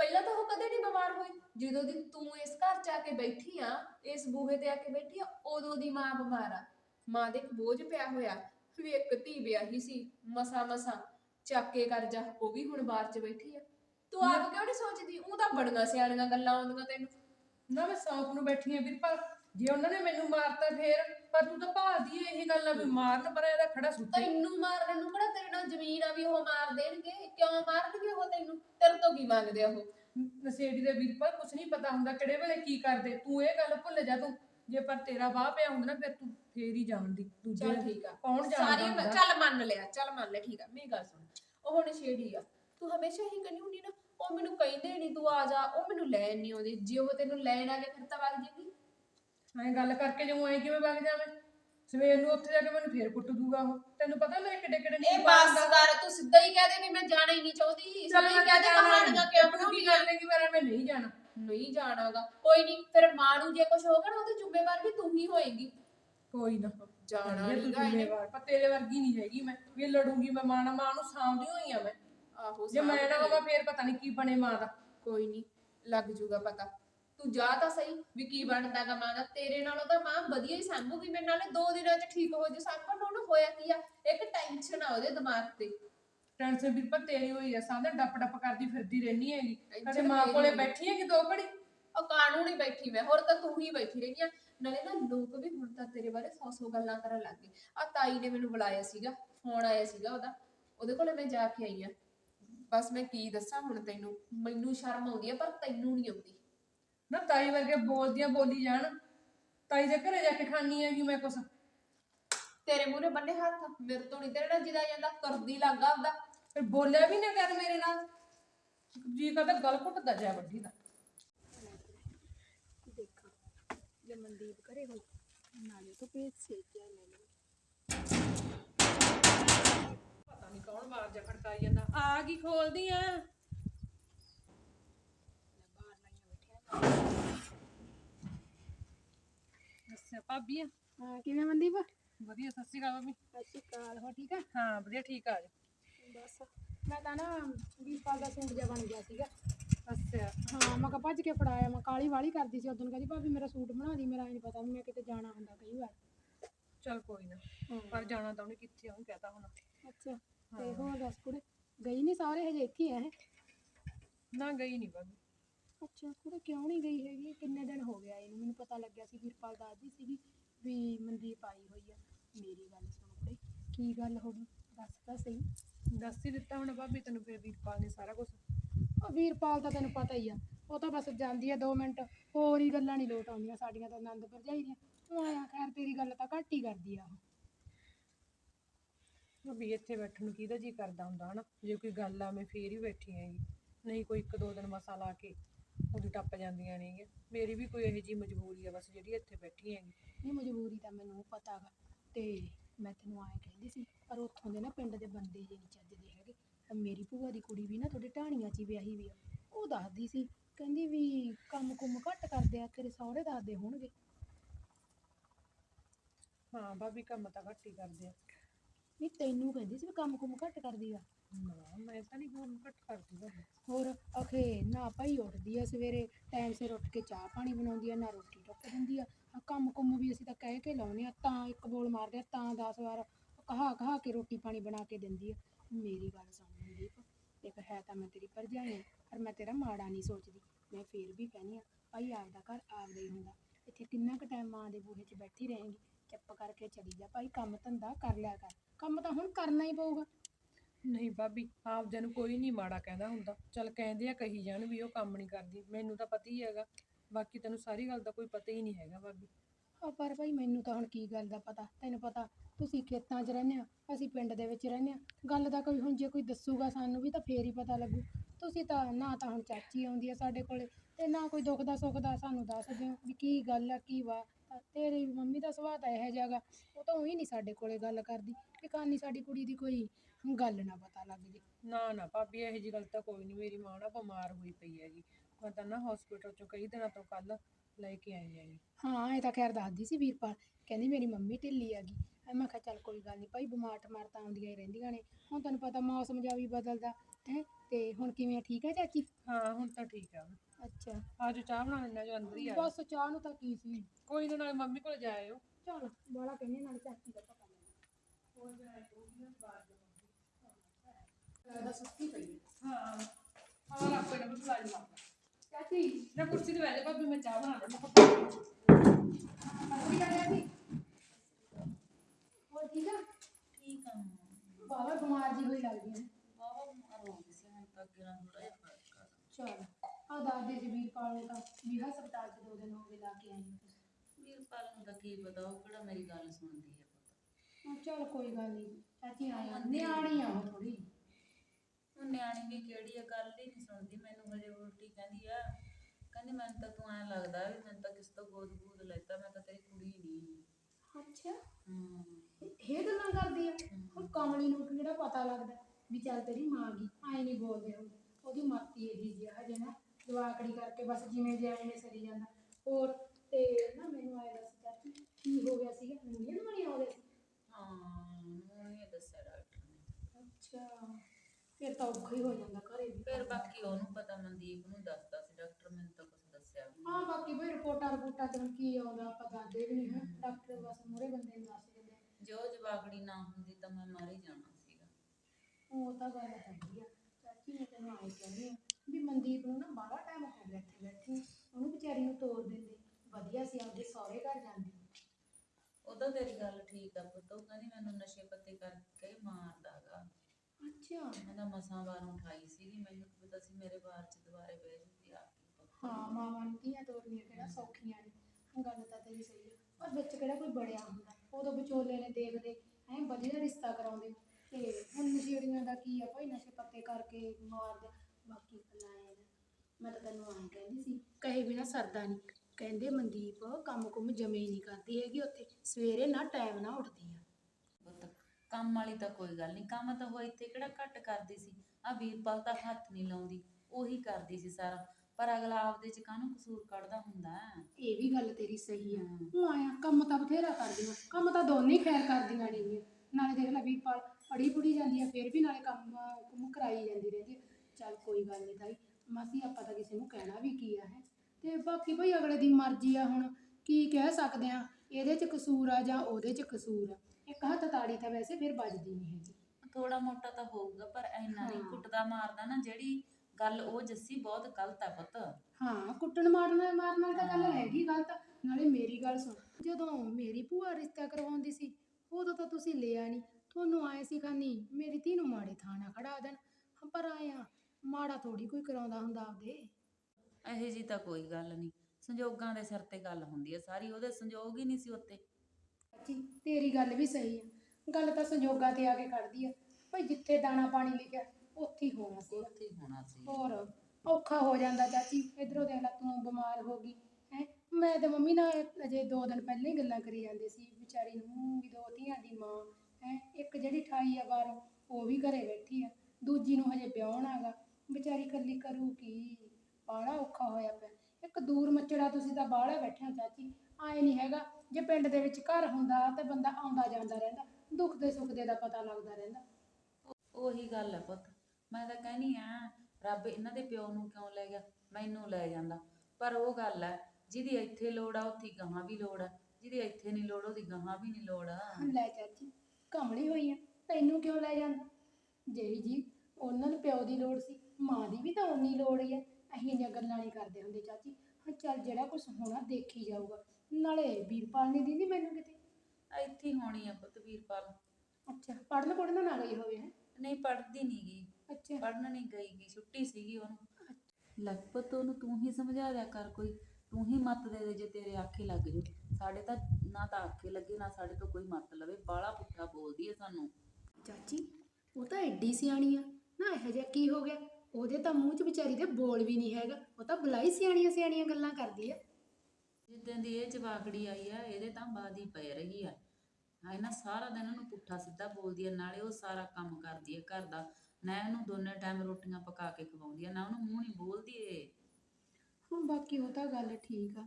S3: ਪਹਿਲਾਂ ਤਾਂ ਉਹ ਕਦੇ ਨਹੀਂ ਬਿਮਾਰ ਹੋਈ। ਜਦੋਂ ਦੀ ਤੂੰ ਇਸ ਘਰ ਚ ਆ ਕੇ ਬੈਠੀ ਆ ਇਸ ਬੂਹੇ ਤੇ ਆ ਕੇ ਬੈਠੀ ਆ ਉਦੋਂ ਦੀ ਮਾਂ ਬਿਮਾਰ ਆ। ਮਾਂ ਦੇ ਇੱਕ ਬੋਝ ਪਿਆ ਹੋਇਆ। ਵੀ ਇੱਕ ਧੀ ਵਿਆਹੀ ਸੀ ਮਸਾ ਮਸਾ। ਚੱਕ ਕੇ ਕਰਜਾ ਉਹ ਵੀ ਹੁਣ ਬਾਹਰ ਚ ਬੈਠੀ ਆ। ਤੂੰ ਆਪ ਕਿਉਂ ਨਹੀਂ ਸੋਚਦੀ? ਉਹ ਤਾਂ ਬੜੀਆਂ ਸਿਆਣੀਆਂ ਗੱਲਾਂ ਆਉਂਦੀਆਂ ਤੈਨੂੰ।
S1: ਨਾ ਮੈਂ ਸੌਂਪ ਨੂੰ ਬੈਠੀ ਆ ਵੀਰਪਾਲ। ਜੇ ਉਹਨਾਂ ਨੇ ਮੈਨੂੰ ਮਾਰਤਾ ਫੇਰ ਪਰ ਤੂੰ ਤਾਂ ਭਾਲਦੀ ਏ ਇਹੀ ਗੱਲ ਆ ਵੀ ਮਾਰਨ ਪਰ ਇਹਦਾ ਖੜਾ ਸੁੱਤੇ
S3: ਤੈਨੂੰ ਮਾਰਨ ਨੂੰ ਕਿਹੜਾ ਤੇਰੇ ਨਾਲ ਜ਼ਮੀਨ ਆ ਵੀ ਉਹ ਮਾਰ ਦੇਣਗੇ? ਕਿਉਂ ਮਾਰਨਗੇ ਉਹ ਤੈਨੂੰ? ਤੇਰੇ ਤੋਂ ਕੀ ਮੰਗਦੇ ਆ ਉਹ?
S1: ਨਸੇੜੀ ਦੇ ਵੀਰਪਾਲ ਕੁਛ ਨਹੀਂ ਪਤਾ ਹੁੰਦਾ ਕਿਹੜੇ ਵੇਲੇ ਕੀ ਕਰਦੇ। ਤੂੰ ਇਹ ਗੱਲ ਭੁੱਲ ਜਾ ਤੂੰ। ਜੇ ਪਰ ਤੇਰਾ ਵਾਹ ਪਿਆ ਹੁੰਦਾ ਨਾ ਫਿਰ ਤੂੰ ਫੇਰ ਹੀ ਜਾਣਦੀ ਦੂਜੇ
S3: ਚੱਲ। ਠੀਕ ਆ।
S1: ਕੌਣ ਜਾਣਦਾ
S3: ਸਾਰੀ
S1: ਹੁੰਦਾ?
S3: ਚੱਲ ਮੰਨ ਲਿਆ ਚੱਲ ਮੰਨ ਲਿਆ ਠੀਕ ਆ। ਮੇਰੀ ਗੱਲ ਸੁਣ। ਉਹ ਹੁਣ ਛੇੜੀ ਆ। ਤੂੰ ਹਮੇਸ਼ਾ ਹੀ ਕਹਿੰਦੀ ਹੁੰਦੀ ਨਾ ਉਹ ਮੈਨੂੰ ਕਹਿੰਦੇ ਨਹੀਂ ਤੂੰ ਆ ਜਾ ਉਹ ਮੈਨੂੰ ਲੈਣ ਨਹੀਂ ਆਉਂਦੇ। ਜੇ ਉਹ ਤੈਨੂੰ ਲੈਣ ਆ ਕੇ ਫਿਰ ਤਾਂ ਵਗ ਜੇਗੀ।
S1: ਐਂ ਗੱਲ ਕਰਕੇ ਜੇ ਐਂ ਕਿਵੇਂ ਵਗ ਜਾਵੇਂ? ਸਵੇਰ ਨੂੰ ਉੱਥੇ ਜਾ ਕੇ ਮੈਨੂੰ ਫੇਰ ਕੁੱਟ ਦੂਗਾ ਉਹ। ਤੈਨੂੰ ਪਤਾ ਮੈਂ ਕਿੱਡੇ ਕਿੱਡੇ
S3: ਇਹ
S1: ਨਹੀਂ
S3: ਬਸ ਕਰ ਤੂੰ ਸਿੱਧਾ ਹੀ ਕਹਿ ਦੇ ਵੀ ਮੈਂ ਜਾਣਾ ਹੀ ਨਹੀਂ ਚਾਹੁੰਦੀ।
S1: ਮੈਂ
S3: ਹੀ ਕਹਿ ਦੇ ਕਹਾਣੀਆਂ ਕਿਉਂ
S1: ਕੀ
S3: ਬਣਾਉਣੀ
S1: ਕਰ ਲੇਗੀ ਪਰ ਮੈਂ ਨਹੀਂ ਜਾਣਾ।
S3: ਨਹੀਂ ਜਾਣਾਗਾ। ਕੋਈ ਨਹੀਂ ਫਿਰ ਮਾਂ ਨੂੰ ਜੇ ਕੁਝ ਹੋਗਾ ਨਾ ਉਹਦੀ ਜ਼ਿੰਮੇਵਾਰ ਵੀ ਤੂੰ ਹੀ ਹੋਏਗੀ।
S1: ਕੋਈ ਨਾ।
S3: ਜਾਣਾ
S1: ਤੂੰ
S3: ਨੀਗਾ ਇਹਨੇ।
S1: ਪਰ ਤੇਰੇ ਵਰਗੀ ਨਹੀਂ ਹੈਗੀ ਮੈਂ। ਵੀ ਲੜੂੰਗੀ ਮੈਂ ਮਾਂ ਨਾਲ ਮਾਂ ਨੂੰ ਸਾਂਭਦੀ ਹੋਈ ਆ ਮੈਂ।
S3: ਆਹੋ
S1: ਜੇ ਮੈਂ ਨਾ
S3: ਲਈ।
S1: ਹੋਵਾਂ ਫੇਰ ਪਤਾ ਨਹੀਂ ਕੀ ਬਣੇ ਮਾਂ ਦਾ।
S3: ਕੋਈ ਨਹੀਂ ਲੱਗ ਜੂਗਾ ਪਤਾ। ਤੂੰ ਜਾ ਤਾਂ ਸਹੀ ਵੀ ਕੀ ਬਣਦਾਗਾ ਮਾਂ ਦਾ? ਤੇਰੇ ਨਾਲੋਂ ਤਾਂ ਮਾਂ ਵਧੀਆ ਹੀ ਸੰਭੂਗੀ ਮੇਰੇ ਨਾਲੇ ਦੋ ਦਿਨਾਂ 'ਚ ਠੀਕ ਹੋ ਜੇ ਸੰਭਣ ਨੂੰ ਉਹਨੂੰ ਹੋਇਆ ਕੀ ਆ? ਇੱਕ ਟੈਨਸ਼ਨ ਆ ਉਹਦੇ ਦਿਮਾਗ ਤੇ।
S1: ਟੈਨਸ਼ਨ ਵੀ ਪਰ ਤੇਰੀ ਹੋਈ ਆ ਸਾਂਦੇ ਡੱਪ ਡੱਪ ਕਰਦੀ ਫਿਰਦੀ ਰਹਿਣੀ ਹੈਗੀ। ਕਦੇ ਮਾਂ ਕੋਲੇ। ਬੈਠੀ ਹੈ ਕਿ ਦੋ ਘੜੀ?
S3: ਉਹ ਕਾਨੂੰਨ ਹੀ ਬੈਠੀ ਮੈਂ ਹੋਰ ਤਾਂ ਤੂੰ ਹੀ ਬੈਠੀ ਰਹੀ ਆ। ਨਾਲੇ ਨਾ ਲੋਕ ਵੀ ਹੁਣ ਤਾਂ ਤੇਰੇ ਬਾਰੇ ਸੌ ਸੌ ਗੱਲਾਂ ਕਰਨ ਲੱਗ ਗਏ। ਆ ਤਾਈ ਨੇ ਮੈਨੂੰ ਬੁਲਾਇਆ ਸੀਗਾ ਫੋਨ ਆਇਆ ਸੀਗਾ ਉਹਦਾ। ਉਹਦੇ ਕੋਲੇ ਮੈਂ ਜਾ ਕੇ ਆਈ ਆ। ਬਸ ਮੈਂ ਕੀ ਦੱਸਾਂ ਹੁਣ ਤੈਨੂੰ? ਮੈਨੂੰ ਸ਼ਰਮ ਆਉਂਦੀ ਆ ਪਰ ਤੈਨੂੰ ਨਹੀਂ ਆਉਂਦੀ।
S1: ਨਾ ਤਾਈ ਵਰਗੇ ਬੋਲਦੀਆਂ ਬੋਲੀ ਜਾਣ। ਤਾਈ ਦੇ ਘਰੇ ਜਾ ਕੇ ਖਾਣੀ ਹੈਗੀ ਮੈਂ ਕੁਛ।
S3: ਤੇਰੇ ਮੂਹਰੇ ਬੰਨੇ ਹੱਥ ਮੇਰੇ ਤੋਂ ਨਹੀਂ ਤੇਰੇ ਨਾਲ ਜਿਦਾ ਜਾਂਦਾ ਕਰਦੀ ਲੱਗਾ ਆਪਦਾ।
S1: ਫਿਰ ਬੋਲਿਆ ਵੀ ਨਾ ਕਰ ਮੇਰੇ ਨਾਲ। ਜੀ ਕਹਦਾ ਗਲ ਘੁੱਟਦਾ ਜਾ ਵੱਡੀ ਦਾ।
S4: ਦੇਖਾਂ ਜੇ ਮਨਦੀਪ ਘਰੇ ਹੋਈ ਨਾਲੇ ਤੋਂ ਪੇਜ ਸੇਕ ਕੇ ਲੈ ਲਈ
S1: ਪਤਾ ਨਹੀਂ ਕੌਣ ਬਾਹਰ ਜਾ ਖੜਕਾਈ ਜਾਂਦਾ। ਆ ਕੀ ਖੋਲਦੀ ਆ। ਅੱਛਾ ਭਾਬੀ ਆ?
S4: ਹਾਂ ਕਿਵੇਂ ਮਨਦੀਪ?
S1: ਵਧੀਆ ਸਤਿ ਸ਼੍ਰੀ ਅਕਾਲ ਭਾਬੀ।
S4: ਸਤਿ ਸ਼੍ਰੀ ਅਕਾਲ ਹੋ ਠੀਕ ਆ?
S1: ਹਾਂ ਵਧੀਆ ਠੀਕ ਆ। ਜੀ
S4: ਬਸ ਮੈਂ ਤਾਂ ਨਾ ਵੀਰਪਾਲ ਦਾ ਸੂਟ ਜਿਹਾ ਬਣ ਗਿਆ ਸੀਗਾ।
S1: ਅੱਛਾ।
S4: ਹਾਂ ਮੈਂ ਕਿਹਾ ਭੱਜ ਕੇ ਫੜਾਇਆ ਮੈਂ ਕਾਲੀ ਵਾਲੀ ਕਰਦੀ ਸੀ ਉਦੋਂ ਕਹਿੰਦੀ ਭਾਬੀ ਮੇਰਾ ਸੂਟ ਬਣਾ ਦੀ ਮੇਰਾ ਨਹੀਂ ਪਤਾ ਵੀ ਮੈਂ ਕਿਤੇ ਜਾਣਾ ਹੁੰਦਾ ਕਈ ਵਾਰ।
S1: ਚਲ ਕੋਈ ਨਾ
S4: ਹਾਂ।
S1: ਪਰ ਜਾਣਾ ਤਾਂ ਉਹਨੇ ਕਿੱਥੇ ਉਹਨੂੰ ਕਹਤਾ ਹੁਣ।
S4: ਅੱਛਾ ਤੇ ਹੋਰ ਦੱਸ ਕੁੜੇ ਗਈ ਨਹੀਂ ਸਾਰੇ ਹਜੇ ਇੱਥੇ ਹੀ ਆ ਇਹ?
S1: ਨਾ ਗਈ ਨਹੀਂ ਭਾਬੀ।
S4: ਅੱਛਾ ਕੁੜੇ ਕਿਉਂ ਨਹੀਂ ਗਈ ਹੈਗੀ ਕਿੰਨੇ ਦਿਨ ਹੋ ਗਿਆ ਇਹਨੂੰ ਮੈਨੂੰ ਪਤਾ ਲੱਗਿਆ ਸੀ ਵੀਰਪਾਲ ਦੱਸਦੀ ਸੀਗੀ ਵੀ ਮਨਦੀਪ ਆਈ ਹੋਈ ਆ। ਮੇਰੀ ਗੱਲ ਸੁਣ ਕੁੜੇ ਕੀ ਗੱਲ ਹੋ ਗਈ? ਦੱਸ ਤਾਂ ਸਹੀ।
S1: ਦੱਸ ਹੀ ਦਿੱਤਾ ਹੁਣ ਭਾਬੀ ਤੈਨੂੰ ਫਿਰ ਵੀਰਪਾਲ ਨੇ ਸਾਰਾ ਕੁਝ
S4: ਉਹ ਵੀਰਪਾਲ ਤਾਂ ਤੈਨੂੰ ਪਤਾ ਹੀ ਆ ਉਹ ਤਾਂ ਬਸ ਜਾਂਦੀ ਆ 2 ਮਿੰਟ ਹੋਰ ਹੀ ਗੱਲਾਂ ਨਹੀਂ ਲੋਟ ਆਉਂਦੀਆਂ ਸਾਡੀਆਂ ਤਾਂ ਆਨੰਦ ਭਰਜਾਈ ਦੀਆਂ ਉਹ ਆਇਆ ਖੈਰ ਤੇਰੀ ਗੱਲ ਤਾਂ ਘੱਟ ਹੀ ਕਰਦੀ ਆ ਉਹ।
S1: ਭਾਬੀ ਇੱਥੇ ਬੈਠਣ ਨੂੰ ਕਿਹਦਾ ਜੀ ਕਰਦਾ ਹੁੰਦਾ ਹਨਾ? ਜੇ ਕੋਈ ਗੱਲ ਆ ਮੈਂ ਫੇਰ ਹੀ ਬੈਠੀ ਹੈਗੀ ਨਹੀਂ ਕੋਈ ਇੱਕ ਦੋ ਦਿਨ ਮਸਾ ਲਾ ਕੇ। ਉਹਦੀ ਟੱਪ ਜਾਂਦੀਆਂ ਨੇਗੀਆਂ। ਮੇਰੀ ਵੀ ਕੋਈ ਇਹੋ ਜਿਹੀ ਮਜਬੂਰੀ ਆ ਬਸ ਜਿਹੜੀ ਇੱਥੇ ਬੈਠੀ ਹੈਗੀ।
S4: ਨਹੀਂ ਮਜਬੂਰੀ ਤਾਂ ਮੈਨੂੰ ਪਤਾ ਗਾ। ਤੇ ਮੈਂ ਤੈਨੂੰ ਆਏ ਕਹਿੰਦੀ ਸੀ ਪਰ ਉੱਥੋਂ ਦੇ ਨਾ ਪਿੰਡ ਦੇ ਬੰਦੇ ਜੇ ਨਹੀਂ ਚੱਜਦੇ ਹੈਗੇ ਤਾਂ ਮੇਰੀ ਭੂਆ ਦੀ ਕੁੜੀ ਵੀ ਨਾ ਤੁਹਾਡੇ ਢਾਣੀਆਂ 'ਚ ਹੀ ਵਿਆਹੀ ਵੀ ਆ। ਉਹ ਦੱਸਦੀ ਸੀ ਕਹਿੰਦੀ ਵੀ ਕੰਮ ਕੁੰਮ ਘੱਟ ਕਰਦੇ ਆ ਤੇਰੇ ਸਹੁਰੇ ਦੱਸਦੇ ਹੋਣਗੇ।
S1: ਹਾਂ ਭਾਬੀ ਕੰਮ ਤਾਂ ਘੱਟ ਹੀ ਕਰਦੇ ਆ।
S4: ਨਹੀਂ ਤੈਨੂੰ ਕਹਿੰਦੀ ਸੀ ਵੀ ਕੰਮ ਕੁੰਮ ਘੱਟ ਕਰਦੀ ਆ।
S1: ਨਾ, ਮੈਂ ਤਾਂ ਨਹੀਂ ਕੰਮ ਘੱਟ ਕਰਦੀ ਭਾਬੀ
S4: ਹੋਰ ਅਖੇ ਨਾ ਭਾਈ ਉੱਠਦੀ ਆ ਸਵੇਰੇ, ਟਾਈਮ ਸਿਰ ਉੱਠ ਕੇ ਚਾਹ ਪਾਣੀ ਬਣਾਉਂਦੀ ਆ, ਨਾ ਰੋਟੀ ਟੁੱਕ ਦਿੰਦੀ ਆ। ਆਹ ਕੰਮ ਕੁੰਮ ਵੀ ਅਸੀਂ ਤਾਂ ਕਹਿ ਕੇ ਲਾਉਨੇ ਆ, ਤਾਂ ਇੱਕ ਬੋਲ ਮਾਰਦੇ ਆ, ਤਾਂ 10 ਵਾਰ ਕਹਾ ਕਹਾ ਕੇ ਰੋਟੀ ਪਾਣੀ ਬਣਾ ਕੇ ਦਿੰਦੀ ਆ। ਮੇਰੀ ਗੱਲ ਸੁਣ ਮਨਦੀਪ, ਇੱਕ ਹੈ ਤਾਂ ਮੈਂ ਤੇਰੀ ਭਰਜਾਈ ਆ, ਪਰ ਮੈਂ ਤੇਰਾ ਮਾੜਾ ਨਹੀਂ ਸੋਚਦੀ। ਮੈਂ ਫੇਰ ਵੀ ਕਹਿੰਦੀ ਆ, ਭਾਈ ਆਪਦਾ ਘਰ ਆਪਦਾ ਹੀ ਹੁੰਦਾ। ਇੱਥੇ ਕਿੰਨਾ ਕੁ ਟਾਈਮ ਮਾਂ ਦੇ ਬੂਹੇ 'ਚ ਬੈਠੀ ਰਹੇਂਗੀ। ਚੁੱਪ ਕਰਕੇ ਚਲੀ ਜਾ, ਭਾਈ ਕੰਮ ਧੰਦਾ ਕਰ ਲਿਆ ਕਰ। ਕੰਮ ਤਾਂ ਹੁਣ ਕਰਨਾ ਹੀ ਪਊਗਾ।
S1: ਨਹੀਂ ਭਾਬੀ ਆਪਦਿਆਂ ਨੂੰ ਕੋਈ ਨਹੀਂ ਮਾੜਾ ਕਹਿੰਦਾ ਹੁੰਦਾ। ਚੱਲ ਕਹਿੰਦੇ ਆ, ਕਹੀ ਜਾਣ ਵੀ ਉਹ ਕੰਮ ਨਹੀਂ ਕਰਦੀ। ਮੈਨੂੰ ਤਾਂ ਪਤਾ ਹੀ ਹੈਗਾ। ਬਾਕੀ ਤੈਨੂੰ ਸਾਰੀ ਗੱਲ ਦਾ ਕੋਈ ਪਤਾ ਹੀ ਨਹੀਂ ਹੈਗਾ ਭਾਬੀ।
S4: ਆ ਪਰ ਭਾਈ, ਮੈਨੂੰ ਤਾਂ ਹੁਣ ਕੀ ਗੱਲ ਦਾ ਪਤਾ? ਤੈਨੂੰ ਪਤਾ, ਤੁਸੀਂ ਖੇਤਾਂ 'ਚ ਰਹਿੰਦੇ ਆ ਅਸੀਂ ਪਿੰਡ ਦੇ ਵਿੱਚ ਰਹਿੰਦੇ ਆ ਗੱਲ ਦਾ ਕੋਈ ਹੁਣ ਜੇ ਕੋਈ ਦੱਸੂਗਾ ਸਾਨੂੰ ਵੀ ਤਾਂ ਫੇਰ ਹੀ ਪਤਾ ਲੱਗੂ। ਤੁਸੀਂ ਤਾਂ ਨਾ ਤਾਂ ਹੁਣ ਚਾਚੀ ਆਉਂਦੀ ਆ ਸਾਡੇ ਕੋਲੇ ਤੇ ਨਾ ਕੋਈ ਦੁੱਖ ਦਾ ਸੁੱਖ ਦਾ ਸਾਨੂੰ ਦੱਸ ਦਿਓ ਵੀ ਕੀ ਗੱਲ ਆ, ਕੀ ਵਾ। ਤੇਰੀ ਮੰਮੀ ਦਾ ਸੁਭਾਅ ਤਾਂ ਇਹੋ ਜਿਹਾ ਗਾ ਉਹ ਤਾਂ ਉਹੀ ਨਹੀਂ ਸਾਡੇ ਕੋਲੇ ਗੱਲ ਕਰਦੀ ਕਿ ਕਾਨੀ ਸਾਡੀ ਕੁੜੀ ਦੀ ਕੋਈ ਗੱਲ ਨਾ ਪਤਾ ਲੱਗ ਜੇ।
S1: ਨਾ ਨਾ ਭਾਬੀ ਇਹੋ ਜਿਹੀ ਗੱਲ ਤਾਂ ਕੋਈ ਨਹੀਂ ਮੇਰੀ ਮਾਂ ਨਾ ਬਿਮਾਰ ਹੋਈ ਪਈ ਹੈਗੀ। ਮੈਂ ਤਾਂ ਨਾ ਹਸਪੀਟਲ ਚੋਂ ਕਈ ਦਿਨਾਂ ਤੋਂ ਕੱਲ ਲੈ ਕੇ ਆਈ ਹੈਗੀ।
S4: ਹਾਂ ਇਹ ਤਾਂ ਖੈਰ ਦੱਸਦੀ ਸੀ ਵੀਰਪਾਲ ਕਹਿੰਦੀ ਮੇਰੀ ਮੰਮੀ ਢਿੱਲੀ ਹੈਗੀ। ਐ ਮੈਂ ਕਿਹਾ ਚੱਲ ਕੋਈ ਗੱਲ ਨਹੀਂ ਭਾਈ ਬਿਮਾਰ ਠਮਾਰ ਤਾਂ ਆਉਂਦੀਆਂ ਹੀ ਰਹਿੰਦੀਆਂ ਨੇ। ਹੁਣ ਤੁਹਾਨੂੰ ਪਤਾ ਮੌਸਮ ਜਿਹਾ ਵੀ ਬਦਲਦਾ ਹੈ ਤੇ ਹੁਣ ਕਿਵੇਂ ਆ, ਠੀਕ ਹੈ ਚਾਚੀ?
S1: ਹਾਂ ਹੁਣ ਤਾਂ ਠੀਕ ਆ।
S4: ਅੱਛਾ।
S1: ਆਜੋ ਚਾਹ ਬਣਾ ਲੈਣਾ ਜੋ ਅੰਦਰ ਹੀ ਆ
S4: ਬਸ ਚਾਹ ਨੂੰ ਤਾਂ ਕੀ ਸੀ?
S1: ਕੋਈ ਨਾ ਨਾਲੇ ਮੰਮੀ ਕੋਲ ਜਾ ਆਇਓ
S4: ਚਲ ਬੜਾ ਕਹਿੰਦੇ ਨਾਲ ਚਾਚੀ ਦਾ ਪਤਾ ਲੈਣਾ। ਸੁੱਤੀ ਪਈ
S1: ਹਾਂ। ਹਾਂ ਆਪੇ ਨਾ ਬੁਲਾ ਲਈ
S4: ਚਾਚੀ।
S1: ਨਾ ਕੁਰਸੀ ਤੇ ਬੈਠ ਜਾ ਭਾਬੀ ਮੈਂ ਚਾਹ ਬਣਾ ਲੈਣਾ
S4: ਕੀ ਕਰ ਰਹੀ ਸੀ? ਹੋਰ ਠੀਕ ਆ?
S2: ਠੀਕ ਆ।
S4: ਬਾਬਾ ਬਿਮਾਰ ਜੀ ਹੋਈ ਲੱਗਦੀ ਹੈ।
S2: ਬਾਬਾ ਬਿਮਾਰ ਹੋ ਗਈ ਸੀ ਹੁਣ ਤਾਂ ਅੱਗੇ ਨਾਲ ਥੋੜਾ ਜਿਹਾ ਫ਼ਰਕ ਆ।
S4: ਚਲ। ਦਾਦੇ ਜੀ ਵੀਰਪਾਲ ਨੂੰ ਤਾਂ ਵੀ ਹਸਪਤਾਲ 'ਚ ਦੋ ਦਿਨ ਹੋ ਗਏ ਲਾ ਕੇ ਆਈ ਹਾਂ ਤੁਸੀਂ।
S2: ਵੀਰਪਾਲ ਨੂੰ ਤਾਂ ਕੀ ਪਤਾ ਉਹ ਕਿਹੜਾ ਮੇਰੀ ਗੱਲ ਸੁਣਦੀ ਹੈ ਪੁੱਤ।
S4: ਚੱਲ ਕੋਈ ਗੱਲ ਨਹੀਂ ਚਾਚੀ ਆਇਆ ਨਿਆਣੀ ਆ ਉਹ ਥੋੜੀ
S2: ਉਹ ਨਿਆਣੀ ਵੀ ਕਿਹੜੀ ਆ ਗੱਲ ਹੀ ਨਹੀਂ ਸੁਣਦੀ ਮੈਨੂੰ ਹਜੇ ਉਲਟੀ ਕਹਿੰਦੀ ਆ। ਕਹਿੰਦੀ ਮੈਨੂੰ ਤਾਂ ਤੂੰ ਐਂ ਲੱਗਦਾ ਵੀ ਮੈਨੂੰ ਤਾਂ ਕਿਸ ਤੋਂ ਗੋਦ ਗੋਦ ਲੈਤਾ ਮੈਂ ਤਾਂ ਤੇਰੀ ਕੁੜੀ ਨਹੀਂ।
S4: ਅੱਛਾ।
S2: ਹੂੰ।
S4: ਇਹ ਗੱਲਾਂ ਕਰਦੀ ਆ? ਹੁਣ ਕਮਲੀ ਨੂੰ ਕਿਹੜਾ ਪਤਾ ਲੱਗਦਾ ਵੀ ਚੱਲ ਤੇਰੀ ਮਾਂ ਗਈ ਆਏ ਨਹੀਂ ਬੋਲਦੇ ਹੁੰਦੇ ਉਹਦੀ ਮਾਤੀ ਇਹੀ ਜੀ ਆ ਹਜੇ ਨਾ ਜਵਾਕੜੀ ਕਰਕੇ ਬਸ ਜਿਵੇਂ ਜਿਵੇਂ ਨੇ ਸਰੀ ਜਾਂਦਾ। ਹੋਰ ਤੇ ਨਾ ਮੈਨੂੰ ਆਇਆ ਦੱਸ ਚਾਚੀ ਕੀ ਹੋ ਗਿਆ ਸੀਗਾ ਮੂਲੀਆਂ ਦਵਾਈਆਂ ਹੋ ਗਿਆ ਸੀ?
S2: ਹਾਂ ਉਹਨੂੰ ਦੱਸਿਆ ਡਾਕਟਰ ਨੇ।
S4: ਅੱਛਾ ਫਿਰ ਤਾਂ ਔਖਾ ਹੀ ਹੋ ਜਾਂਦਾ ਘਰੇ ਵੀ।
S2: ਫਿਰ ਬਾਕੀ ਉਹਨੂੰ ਪਤਾ ਮਨਦੀਪ ਨੂੰ ਦੱਸਦਾ ਸੀ ਡਾਕਟਰ ਮੈਨੂੰ ਤਾਂ ਕੁਝ ਦੱਸਿਆ ਵੀ ਨਹੀਂ।
S4: ਹਾਂ ਬਾਕੀ ਬਈ ਰਿਪੋਰਟਾਂ ਰਿਪੋਰਟਾਂ ਚ ਹੁਣ ਕੀ ਆਉਂਦਾ ਆਪਾਂ ਦੱਸਦੇ ਵੀ ਨਹੀਂ ਹੈ। ਡਾਕਟਰ ਬਸ ਮੂਰੇ ਬੰਦੇ ਨੂੰ ਦੱਸ ਦਿੰਦੇ ਆ।
S2: ਜੋ ਜਵਾਗੜੀ ਨਾ ਹੁੰਦੀ ਤਾਂ ਮੈਂ ਮਰ ਹੀ ਜਾਣਾ ਸੀਗਾ।
S4: ਉਹ ਤਾਂ ਗੱਲ ਹੈਗੀ ਆ। ਚਾਚੀ ਮੈਂ ਤੈਨੂੰ ਆਏ ਕਹਿੰਦੀ ਆ। ਵੀ ਮਨਦੀਪ ਨੂੰ ਨਾ ਬਾਹਲਾ ਟਾਈਮ ਹੋ ਗਿਆ ਇੱਥੇ ਬੈਠੀ ਨੂੰ। ਉਹਨੂੰ ਵਿਚਾਰੀ ਨੂੰ ਤੋੜ ਦਿੰਦੇ। ਵਧੀਆ ਸੀ ਆਪਦੇ ਸਹੁਰੇ ਘਰ ਜਾਂਦੀ।
S2: ਤਾਂ ਤੇਰੀ ਗੱਲ ਠੀਕ ਆ ਪੁੱਤ। ਉਹ ਕਹਿੰਦੀ ਮੈਨੂੰ ਨਸ਼ੇ ਪੱਤੇ ਕਰਕੇ ਹੀ ਮਾਰਦਾਗਾ।
S4: ਅੱਛਾ।
S2: ਤਾਂ ਮਸਾਂ ਬਾਹਰ ਉਠਾਈ ਸੀਗੀ। ਮੈਨੂੰ ਕੀ ਪਤਾ ਸੀ ਮੇਰੇ ਬਾਹਰ ਚ ਦੁਬਾਰੇ ਬਹਿ ਜੂਗੀ ਆ ਕੇ। ਪੱਕਾ।
S4: ਹਾਂ ਮਾਵਾਂ ਨੂੰ ਧੀਆਂ ਤੋਰਨੀਆਂ ਕਿਹੜਾ ਸੌਖੀਆਂ ਨੇ। ਗੱਲ ਤਾਂ ਤੇਰੀ ਸਹੀ ਆ। ਪਰ ਵਿੱਚ ਕਿਹੜਾ ਕੋਈ ਬੜਿਆ ਹੁੰਦਾ? ਉਦੋਂ ਵਿਚੋਲੇ ਨੇ ਦੇਖਦੇ ਐ ਵਧੀਆ ਰਿਸ਼ਤਾ ਕਰਾਉਂਦੇ। ਤੇ ਹੁਣ ਨਸ਼ੇੜੀਆਂ ਦਾ ਕੀ ਆ ਭਾਈ? ਨਸ਼ੇ ਪੱਤੇ ਕਰਕੇ ਮਾਰਦੇ। ਬਾਕੀ ਗੱਲਾਂ ਐ ਨੇ। ਮੈਂ ਤਾਂ ਤੈਨੂੰ ਆਂ ਕਹਿੰਦੀ ਸੀ ਕਹੇ ਬਿਨਾ ਸਰਦਾ ਨਹੀਂ ਕਹਿੰਦੇ ਮਨਦੀਪ ਕੰਮ ਕੁੰਮ ਜਮੇ ਹੀ ਨਹੀਂ ਕਰਦੀ ਹੈਗੀ ਉੱਥੇ। ਸਵੇਰੇ ਨਾ ਟਾਈਮ ਨਾ ਉੱਠਦੀ ਆ।
S2: ਪੁੱਤ ਕੰਮ ਵਾਲੀ ਤਾਂ ਕੋਈ ਗੱਲ ਨਹੀਂ ਕੰਮ ਤਾਂ ਉਹ ਇੱਥੇ ਕਿਹੜਾ ਘੱਟ ਕਰਦੀ ਸੀ। ਆ ਵੀਰਪਾਲ ਤਾਂ ਹੱਥ ਨਹੀਂ ਲਾਉਂਦੀ ਉਹੀ ਕਰਦੀ ਸੀ ਸਾਰਾ। ਪਰ ਅਗਲਾ ਆਪਦੇ ਚ ਕਾਹਨੂੰ ਕਸੂਰ ਕੱਢਦਾ ਹੁੰਦਾ ਹੈ
S4: ਇਹ ਵੀ ਗੱਲ ਤੇਰੀ ਸਹੀ ਆ।
S2: ਹਮ।
S4: ਉਹ ਆਇਆ ਕੰਮ ਤਾਂ ਬਥੇਰਾ ਕਰਦੀਆਂ ਕੰਮ ਤਾਂ ਦੋਨੇ ਹੀ ਖੈਰ ਕਰਦੀਆਂ ਨੇਗੀਆਂ ਨਾਲੇ ਦੇਖ ਲੈ ਵੀਰਪਾਲ ਪੜੀ ਪੁੜੀ ਜਾਂਦੀ ਆ ਫਿਰ ਵੀ ਨਾਲੇ ਕੰਮ ਕੁਮ ਕਰਾਈ ਜਾਂਦੀ ਰਹਿੰਦੀ ਆ। ਚੱਲ ਕੋਈ ਗੱਲ ਨਹੀਂ ਤਾਈ ਮਾਸੀ ਆਪਾਂ ਤਾਂ ਕਿਸੇ ਨੂੰ ਕਹਿਣਾ ਵੀ ਕੀ ਆ ਹੈ? ਤੇ ਬਾਕੀ ਭਈ ਅਗਲੇ ਦੀ ਮਰਜ਼ੀ ਆ ਹੁਣ ਕੀ ਕਹਿ ਸਕਦੇ ਆ? ਇਹਦੇ ਚ ਕਸੂਰ ਆ ਜਾਂ ਉਹਦੇ ਚ ਕਸੂਰ ਆ? ਇੱਕ ਹੱਥ ਤਾੜੀ ਤਾਂ ਵੈਸੇ ਫਿਰ ਵੱਜਦੀ ਨਹੀਂ ਹੈਗੀ।
S2: ਥੋੜਾ ਮੋਟਾ ਤਾਂ ਹੋਊਗਾ ਪਰ ਇੰਨਾ ਨਹੀਂ
S4: ਹਾਂ।
S2: ਕੁੱਟਦਾ ਮਾਰਦਾ ਨਾ ਜਿਹੜੀ ਗੱਲ ਉਹ ਜੱਸੀ ਬਹੁਤ ਗਲਤ ਆ ਪੁੱਤ।
S4: ਹਾਂ ਕੁੱਟਣ ਮਾਰਨਾ ਮਾਰਨਾ ਤਾਂ ਗੱਲ ਹੈਗੀ ਗਲਤ ਨਾਲੇ ਮੇਰੀ ਗੱਲ ਸੁਣ ਜਦੋਂ ਮੇਰੀ ਭੂਆ ਰਿਸ਼ਤਾ ਕਰਵਾਉਂਦੀ ਸੀ ਉਦੋਂ ਤਾਂ ਤੁਸੀਂ ਲਿਆ ਨਹੀਂ ਤੁਹਾਨੂੰ ਆਏ ਸੀ ਖਾਨੀ ਮੇਰੀ ਧੀ ਨੂੰ ਮਾੜੇ ਥਾਂ ਨਾ ਖੜਾ ਦੇਣ ਹਾਂ, ਪਰ ਆਇਆ ਮਾੜਾ ਥੋੜੀ ਕੋਈ ਕਰਾਉਂਦਾ ਹੁੰਦਾ ਆਪਦੇ।
S2: ਇਹੋ ਜੀ ਤਾਂ ਕੋਈ ਗੱਲ ਨਹੀਂ। ਸੰਜੋਗਾਂ ਦੇ ਸਿਰ ਤੇ ਗੱਲ ਹੁੰਦੀ ਹੈ ਸਾਰੀ ਉਹਦੇ ਸੰਜੋਗ ਹੀ ਨਹੀਂ ਸੀ ਉੱਤੇ।
S4: ਜੀ ਤੇਰੀ ਗੱਲ ਵੀ ਸਹੀ ਆ। ਗੱਲ ਤਾਂ ਸੰਜੋਗਾਂ ਤੇ ਆ ਕੇ ਖੜਦੀ ਆ। ਭਾਈ ਜਿੱਥੇ ਦਾਣਾ ਪਾਣੀ ਲਿਖਿਆ ਉੱਥੇ ਹੀ ਹੋਣਾ ਸੀ।
S2: ਉੱਥੇ ਹੀ ਹੋਣਾ ਸੀ।
S4: ਹੋਰ ਔਖਾ ਹੋ ਜਾਂਦਾ ਚਾਚੀ। ਇਧਰੋਂ ਦੇਖ ਲੈ ਤੂੰ ਬਿਮਾਰ ਹੋ ਗਈ। ਹੈ? ਮੈਂ ਤੇ ਮੰਮੀ ਨਾਲ ਅਜੇ ਦੋ ਦਿਨ ਪਹਿਲਾਂ ਹੀ ਗੱਲਾਂ ਕਰੀ ਜਾਂਦੇ ਸੀ ਵਿਚਾਰੀ ਨੂੰ ਵੀ ਦੋ ਧੀਆਂ ਦੀ ਮਾਂ। ਹੈ? ਇੱਕ ਜਿਹੜੀ ਠਾਈ ਆ ਬਾਹਰੋਂ ਉਹ ਵੀ ਘਰੇ ਬੈਠੀ ਆ। ਦੂਜੀ ਨੂੰ ਹਜੇ ਵਿਆਹਣਾ ਗਾ ਵਿਚਾਰੀ ਕੱਲੀ ਕਰੂ ਕੀ? ਬਾਹਲਾ ਔਖਾ ਹੋਇਆ ਪਿਆ। ਇੱਕ ਦੂਰ ਮੱਚੜਾ ਤੁਸੀਂ ਤਾਂ ਬਾਹਲਾ ਬੈਠੇ ਹੋ ਚਾਚੀ। ਆਏ ਨਹੀਂ ਹੈਗਾ। ਜੇ ਪਿੰਡ ਦੇ ਵਿੱਚ ਘਰ ਹੁੰਦਾ ਤੇ ਬੰਦਾ ਆਉਂਦਾ ਜਾਂਦਾ ਰਹਿੰਦਾ। ਦੁੱਖ ਦੇ ਸੁੱਖ ਦੇ ਦਾ ਪਤਾ ਲੱਗਦਾ ਰਹਿੰਦਾ।
S2: ਉਹੀ ਗੱਲ ਹੈ ਪੁੱਤ। ਮੈਂ ਤਾਂ ਕਹਿਨੀ ਆ ਰੱਬ ਇਹਨਾਂ ਦੇ ਪਿਓ ਨੂੰ ਕਿਉਂ ਲੈ ਗਿਆ? ਮੈਨੂੰ ਲੈ ਜਾਂਦਾ। ਪਰ ਉਹ ਗੱਲ ਹੈ ਜਿਹਦੀ ਇੱਥੇ ਲੋੜ ਆ ਉੱਥੇ ਗਾਹਾਂ ਵੀ ਲੋੜ ਆ। ਜਿਹਦੀ ਇੱਥੇ ਨਹੀਂ ਲੋੜ ਉਹਦੀ ਗਾਹਾਂ ਵੀ ਨਹੀਂ ਲੋੜ ਆ।
S4: ਲੈ ਚਾਚੀ ਕਮਲੀ ਹੋਈ ਆ। ਤੈਨੂੰ ਕਿਉਂ ਲੈ ਜਾਂਦਾ? ਜਿਹੜੀ ਜੀ ਉਹਨਾਂ ਨੂੰ ਪਿਓ ਦੀ ਲੋੜ ਸੀ। ਮਾਂ ਦੀ ਵੀ ਤਾਂ ਉਨੀ ਲੋੜ ਹੀ ਆ। ਅਸੀਂ ਇੰਨੀਆਂ ਗੱਲਾਂ ਨਹੀਂ ਕਰਦੇ ਹੁੰਦੇ ਚਾਚੀ। ਹਾਂ ਚੱਲ ਜਿਹੜਾ ਕੁਝ ਹੋਣਾ ਦੇਖੀ ਜਾਊਗਾ। ਨਾਲੇ ਵੀਰਪਾਲ ਨਹੀਂ ਦਿੰਦੀ ਮੈਨੂੰ ਕਿਤੇ?
S2: ਇੱਥੇ ਹੀ ਹੋਣੀ ਆ ਪੁੱਤ ਵੀਰਪਾਲ।
S4: ਅੱਛਾ ਪੜਨ ਪੜਨ ਨਾ ਗਈ ਹੋਵੇ ਹੈ?
S2: ਨਹੀਂ ਪੜਦੀ ਨਹੀਂ ਗਈ
S4: ਅੱਛਾ।
S2: ਪੜਨ ਨਹੀਂ ਗਈ ਗੀ ਛੁੱਟੀ ਸੀਗੀ ਉਹਨੂੰ। ਲਖਪਤ ਉਹਨੂੰ ਤੂੰ ਹੀ ਸਮਝਾ ਦਿਆ ਕਰ ਕੋਈ। ਤੂੰ ਹੀ ਮੱਤ ਦੇ ਦੇ ਜੇ ਤੇਰੇ ਆਖੇ ਲੱਗ ਜੂ। ਸਾਡੇ ਤਾਂ ਨਾ ਤਾਂ ਆਖੇ ਲੱਗੇ ਨਾ ਸਾਡੇ ਤੋਂ ਕੋਈ ਮੱਤ ਲਵੇ। ਬਾਲਾ ਪੁੱਠਾ ਬੋਲਦੀ ਹੈ ਸਾਨੂੰ।
S4: ਚਾਚੀ ਉਹ ਤਾਂ ਐਡੀ ਸਿਆਣੀ ਆ। ਨਾ ਇਹੋ ਜਿਹਾ ਕੀ ਹੋ ਗਿਆ? ਉਹਦੇ ਤਾਂ ਮੂੰਹ 'ਚ ਵਿਚਾਰੀ ਦੇ ਬੋਲ ਵੀ ਨਹੀਂ ਹੈਗਾ। ਉਹ ਤਾਂ ਬੁਲਾਈ ਸਿਆਣੀਆਂ ਸਿਆਣੀਆਂ ਗੱਲਾਂ ਕਰਦੀ ਆ।
S2: ਜਿੱਦਾਂ ਦੀ ਇਹ ਜਵਾਕੜੀ ਆਈ ਆ ਇਹਦੇ ਤਾਂ ਬਾਦੀ ਪੈ ਰਹੀ ਆ। ਹਾਂ ਨਾ ਸਾਰਾ ਦਿਨ ਉਹਨੂੰ ਪੁੱਠਾ ਸਿੱਧਾ ਬੋਲਦੀ ਆ ਨਾਲੇ ਉਹ ਸਾਰਾ ਕੰਮ ਕਰਦੀ ਆ ਘਰ ਦਾ। ਨਾ ਇਹਨੂੰ ਦੋਨੇ ਟਾਈਮ ਰੋਟੀਆਂ ਪਕਾ ਕੇ ਖਵਾਉਂਦੀ ਆ ਨਾ ਉਹਨੂੰ ਮੂੰਹ ਨਹੀਂ ਬੋਲਦੀ ਏ
S4: ਹੁਣ ਬਾਕੀ ਉਹ ਤਾਂ ਗੱਲ ਠੀਕ ਆ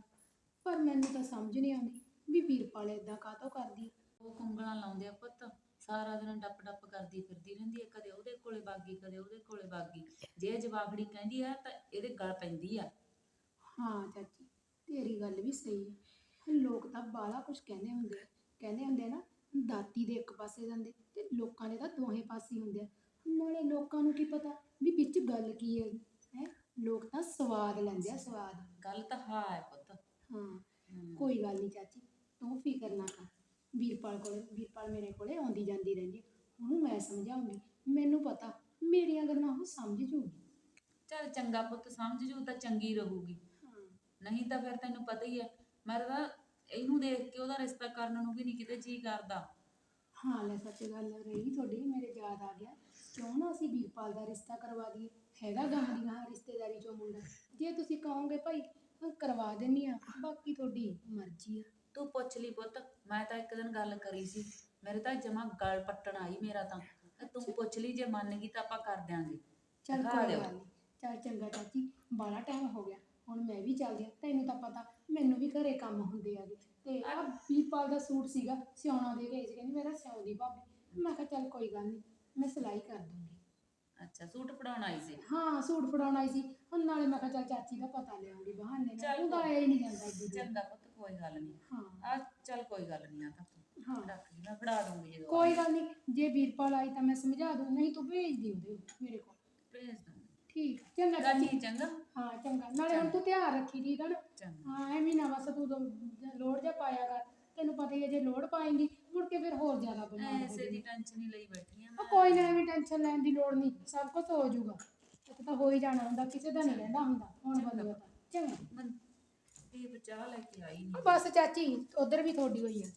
S4: ਪਰ ਮੈਨੂੰ ਤਾਂ ਸਮਝ ਨਹੀਂ ਆਉਂਦੀ ਵੀ ਵੀਰਪਾਲ ਇਦਾਂ ਕਾਹਤੋਂ ਕਰਦੀ ਆ।
S2: ਉਹ ਕੁੰਗਲਾਂ ਲਾਉਂਦੇ ਆ ਪੁੱਤ। ਸਾਰਾ ਦਿਨ ਡੱਪ ਡੱਪ ਕਰਦੀ ਫਿਰਦੀ ਰਹਿੰਦੀ ਹੈ ਕਦੇ ਉਹਦੇ ਕੋਲੇ ਬਾਗੀ ਕਦੇ ਉਹਦੇ ਕੋਲੇ ਬਾਗੀ। ਜੇ ਇਹ ਜਵਾਕੜੀ ਕਹਿੰਦੀ ਆ ਤਾਂ ਇਹਦੇ ਗਲ ਪੈਂਦੀ ਆ।
S4: ਹਾਂ ਚਾਚੀ ਤੇਰੀ ਗੱਲ ਵੀ ਸਹੀ ਆ ਲੋਕ ਤਾਂ ਬਾਲਾ ਕੁਝ ਕਹਿੰਦੇ ਹੁੰਦੇ ਆ। ਕਹਿੰਦੇ ਹੁੰਦੇ ਆ ਨਾ ਦਾਤੀ ਦੇ ਇੱਕ ਪਾਸੇ ਜਾਂਦੇ ਤੇ ਲੋਕਾਂ ਦੇ ਤਾਂ ਦੋਹੇ ਪਾਸੇ ਹੀ ਹੁੰਦੇ ਆ। ਨਾਲੇ ਲੋਕਾਂ ਨੂੰ ਕੀ ਪਤਾ ਵੀ ਵਿੱਚ ਗੱਲ ਕੀ ਹੈ ਹੈ? ਲੋਕ ਤਾਂ ਸਵਾਦ ਲੈਂਦੇ ਆ ਸਵਾਦ।
S2: ਗੱਲ ਤਾਂ ਹਾਂ ਹੈ ਪੁੱਤ।
S4: ਹਾਂ। ਕੋਈ ਗੱਲ ਨਹੀਂ ਚਾਚੀ ਤੂੰ ਫਿਕਰ ਨਾ ਕਰ। ਵੀਰਪਾਲ ਕੋਲੇ ਵੀਰਪਾਲ ਮੇਰੇ ਕੋਲੇ ਆਉਂਦੀ ਜਾਂਦੀ ਰਹਿੰਦੀ। ਉਹਨੂੰ ਮੈਂ ਸਮਝਾਉਂਗੀ। ਮੈਨੂੰ ਪਤਾ ਮੇਰੀਆਂ ਗੱਲਾਂ ਉਹ ਸਮਝ ਜੂਗੀ।
S2: ਚੱਲ ਚੰਗਾ ਪੁੱਤ ਸਮਝ ਜੂ ਤਾਂ ਚੰਗੀ ਰਹੂਗੀ। ਨਹੀਂ ਤਾਂ ਫਿਰ ਤੈਨੂੰ ਪਤਾ ਹੀ ਹੈ ਮੈਂ ਤਾਂ ਇਹਨੂੰ ਦੇਖ ਕੇ ਉਹਦਾ ਰਿਸ਼ਤਾ ਕਰਨ ਨੂੰ ਵੀ ਨਹੀਂ ਕਿਤੇ ਜੀ ਕਰਦਾ।
S4: ਹਾਂ ਲੈ ਸੱਚ ਗੱਲ ਰਹੀ ਤੁਹਾਡੀ ਮੇਰੇ ਯਾਦ ਆ ਗਿਆ। ਕਿਉਂ ਨਾ ਅਸੀਂ ਵੀਰਪਾਲ ਦਾ ਰਿਸ਼ਤਾ ਕਰਵਾ ਦਈਏ? ਹੈਗਾ ਗਾਂ ਦੀ ਗਾਂ ਰਿਸ਼ਤੇਦਾਰੀ ਚੋਂ ਮੁੰਡਾ। ਜੇ ਤੁਸੀਂ ਕਹੋਗੇ ਭਾਈ ਕਰਵਾ ਦਿੰਨੀ ਆ ਬਾਕੀ ਤੁਹਾਡੀ ਮਰਜ਼ੀ ਆ।
S2: ਤੂੰ ਪੁੱਛ ਲਈ ਪੁੱਤ ਮੈਂ ਤਾਂ ਇੱਕ ਦਿਨ ਗੱਲ ਕਰੀ ਸੀ ਮੇਰੇ ਤਾਂ ਜਮਾ ਗਲ ਪੱਟਣ ਆਈ ਮੇਰਾ ਤਾਂ। ਤੇ ਤੂੰ ਪੁੱਛ ਲਈ ਜੇ ਮੰਨ ਗਈ ਤਾਂ ਆਪਾਂ ਕਰ ਦਿਆਂਗੇ।
S4: ਚੱਲ
S2: ਦਿਖਾ
S4: ਕੋਈ
S2: ਦਿਓ।
S4: ਗੱਲ ਨਹੀਂ ਚੱਲ ਚੰਗਾ ਚਾਚੀ ਬਾਲਾ ਟਾਈਮ ਹੋ ਗਿਆ। ਹੁਣ ਮੈਂ ਵੀ ਚੱਲਦੀ ਆ ਤੈਨੂੰ ਤਾਂ ਪਤਾ ਮੈਨੂੰ ਵੀ ਘਰੇ ਕੰਮ ਹੁੰਦੇ ਆਗੇ ਤੇ ਆ ਵੀਰਪਾਲ ਦਾ ਸੂਟ ਸੀਗਾ ਸਿਉਣਾ ਦੇ ਗਏ ਸੀ ਕਹਿੰਦੀ ਮੇਰਾ ਸਿਉਂਦੀ ਭਾਬੀ। ਮੈਂ ਕਿਹਾ ਚੱਲ ਕੋਈ ਗੱਲ ਨਹੀਂ ਮੈਂ ਸਿਲਾਈ ਕਰ ਦੂੰਗੀ।
S2: ਅੱਛਾ ਸੂਟ ਫੜਾਉਣ ਆਈ ਸੀ?
S4: ਹਾਂ ਸੂਟ ਫੜਾਉਣ ਆਈ ਸੀ। ਹੁਣ ਨਾਲੇ ਮੈਂ ਕਿਹਾ ਚੱਲ ਚਾਚੀ ਦਾ ਪਤਾ ਲਿਆਉਂਗੀ ਬਹਾਨੇ ਨਾਲ।
S2: ਚੱਲ
S4: ਉਹ ਤਾਂ
S2: ਕੋਈ-
S4: ਆਇਆ ਹੀ ਨਹੀਂ ਜਾਂਦਾ ਇੱਡੀ ਦੂਰ।
S2: ਚੰਗਾ ਪੁੱਤ ਕੋਈ ਗੱਲ ਨਹੀਂ।
S4: ਹਾਂ।
S2: ਆ ਚੱਲ ਕੋਈ ਗੱਲ ਨਹੀਂ ਆ ਤਾਂ ਤੂੰ
S4: ਹਾਂ।
S2: ਰੱਖ ਲਈ ਮੈਂ ਫੜਾ ਦੂੰਗੀ ਜਦੋਂ
S4: ਕੋਈ ਗੱਲ ਨਹੀਂ ਜੇ ਵੀਰਪਾਲ ਆਈ ਤਾਂ ਮੈਂ ਸਮਝਾ ਦੂੰ ਨਹੀਂ ਤੂੰ ਭੇਜ ਦੀ ਉਹਦੇ ਮੇਰੇ ਕੋਲ।
S2: ਭੇਜ ਦੂੰਗੀ।
S4: ਠੀਕ ਆ, ਚੰਗਾ ਚਾਚੀ।
S2: ਰਾਜੀ ਚੰਗਾ?
S4: ਹਾਂ ਚੰਗਾ। ਨਾਲੇ ਹੁਣ ਤੂੰ ਧਿਆਨ ਰੱਖੀ ਠੀਕ ਆ ਨਾ?
S2: ਚੰਗਾ।
S4: ਹਾਂ ਐਵੇਂ ਨਾ ਬਸ ਤੂੰ ਤਾਂ ਲੋੜ ਜਾ ਪਾਇਆ ਕਰ। ਤੈਨੂੰ ਪਤਾ ਹੀ ਹੈ ਜੇ ਲੋੜ ਪਾਏਂਗੀ ਮੁੜ ਕੇ ਫਿਰ ਹੋਰ ਜ਼ਿਆਦਾ ਬਿਮਾਰ ਹੋ
S2: ਐਸੇ ਦੀ
S4: ਜਾਏਂਗੀ।
S2: ਟੈਨਸ਼ਨ ਹੀ ਲਈ ਬੈਠੀ ਆ
S4: ਆ ਕੋਈ ਨਾ ਐਵੇਂ ਟੈਨਸ਼ਨ ਲੈਣ ਦੀ ਲੋੜ ਨਹੀਂ ਸਭ ਕੁਝ ਹੋ ਜਾਊਗਾ। ਇੱਕ ਤਾਂ ਹੋ ਹੀ ਜਾਣਾ ਹੁੰਦਾ ਕਿਸੇ ਦਾ ਨਹੀਂ ਰਹਿੰਦਾ ਹੁੰਦਾ ਹੁਣ ਬੰਦੋ ਤਾਂ। ਚੰਗਾ।
S2: ਮੈਂ ਇਹ ਬਚਾ ਲੈ ਕੇ ਆਈ
S4: ਆ
S2: ਨਹੀਂ
S4: ਬਸ ਚਾਚੀ ਉਧਰ ਵੀ ਤੁਹਾਡੀ ਹੋਈ ਆ।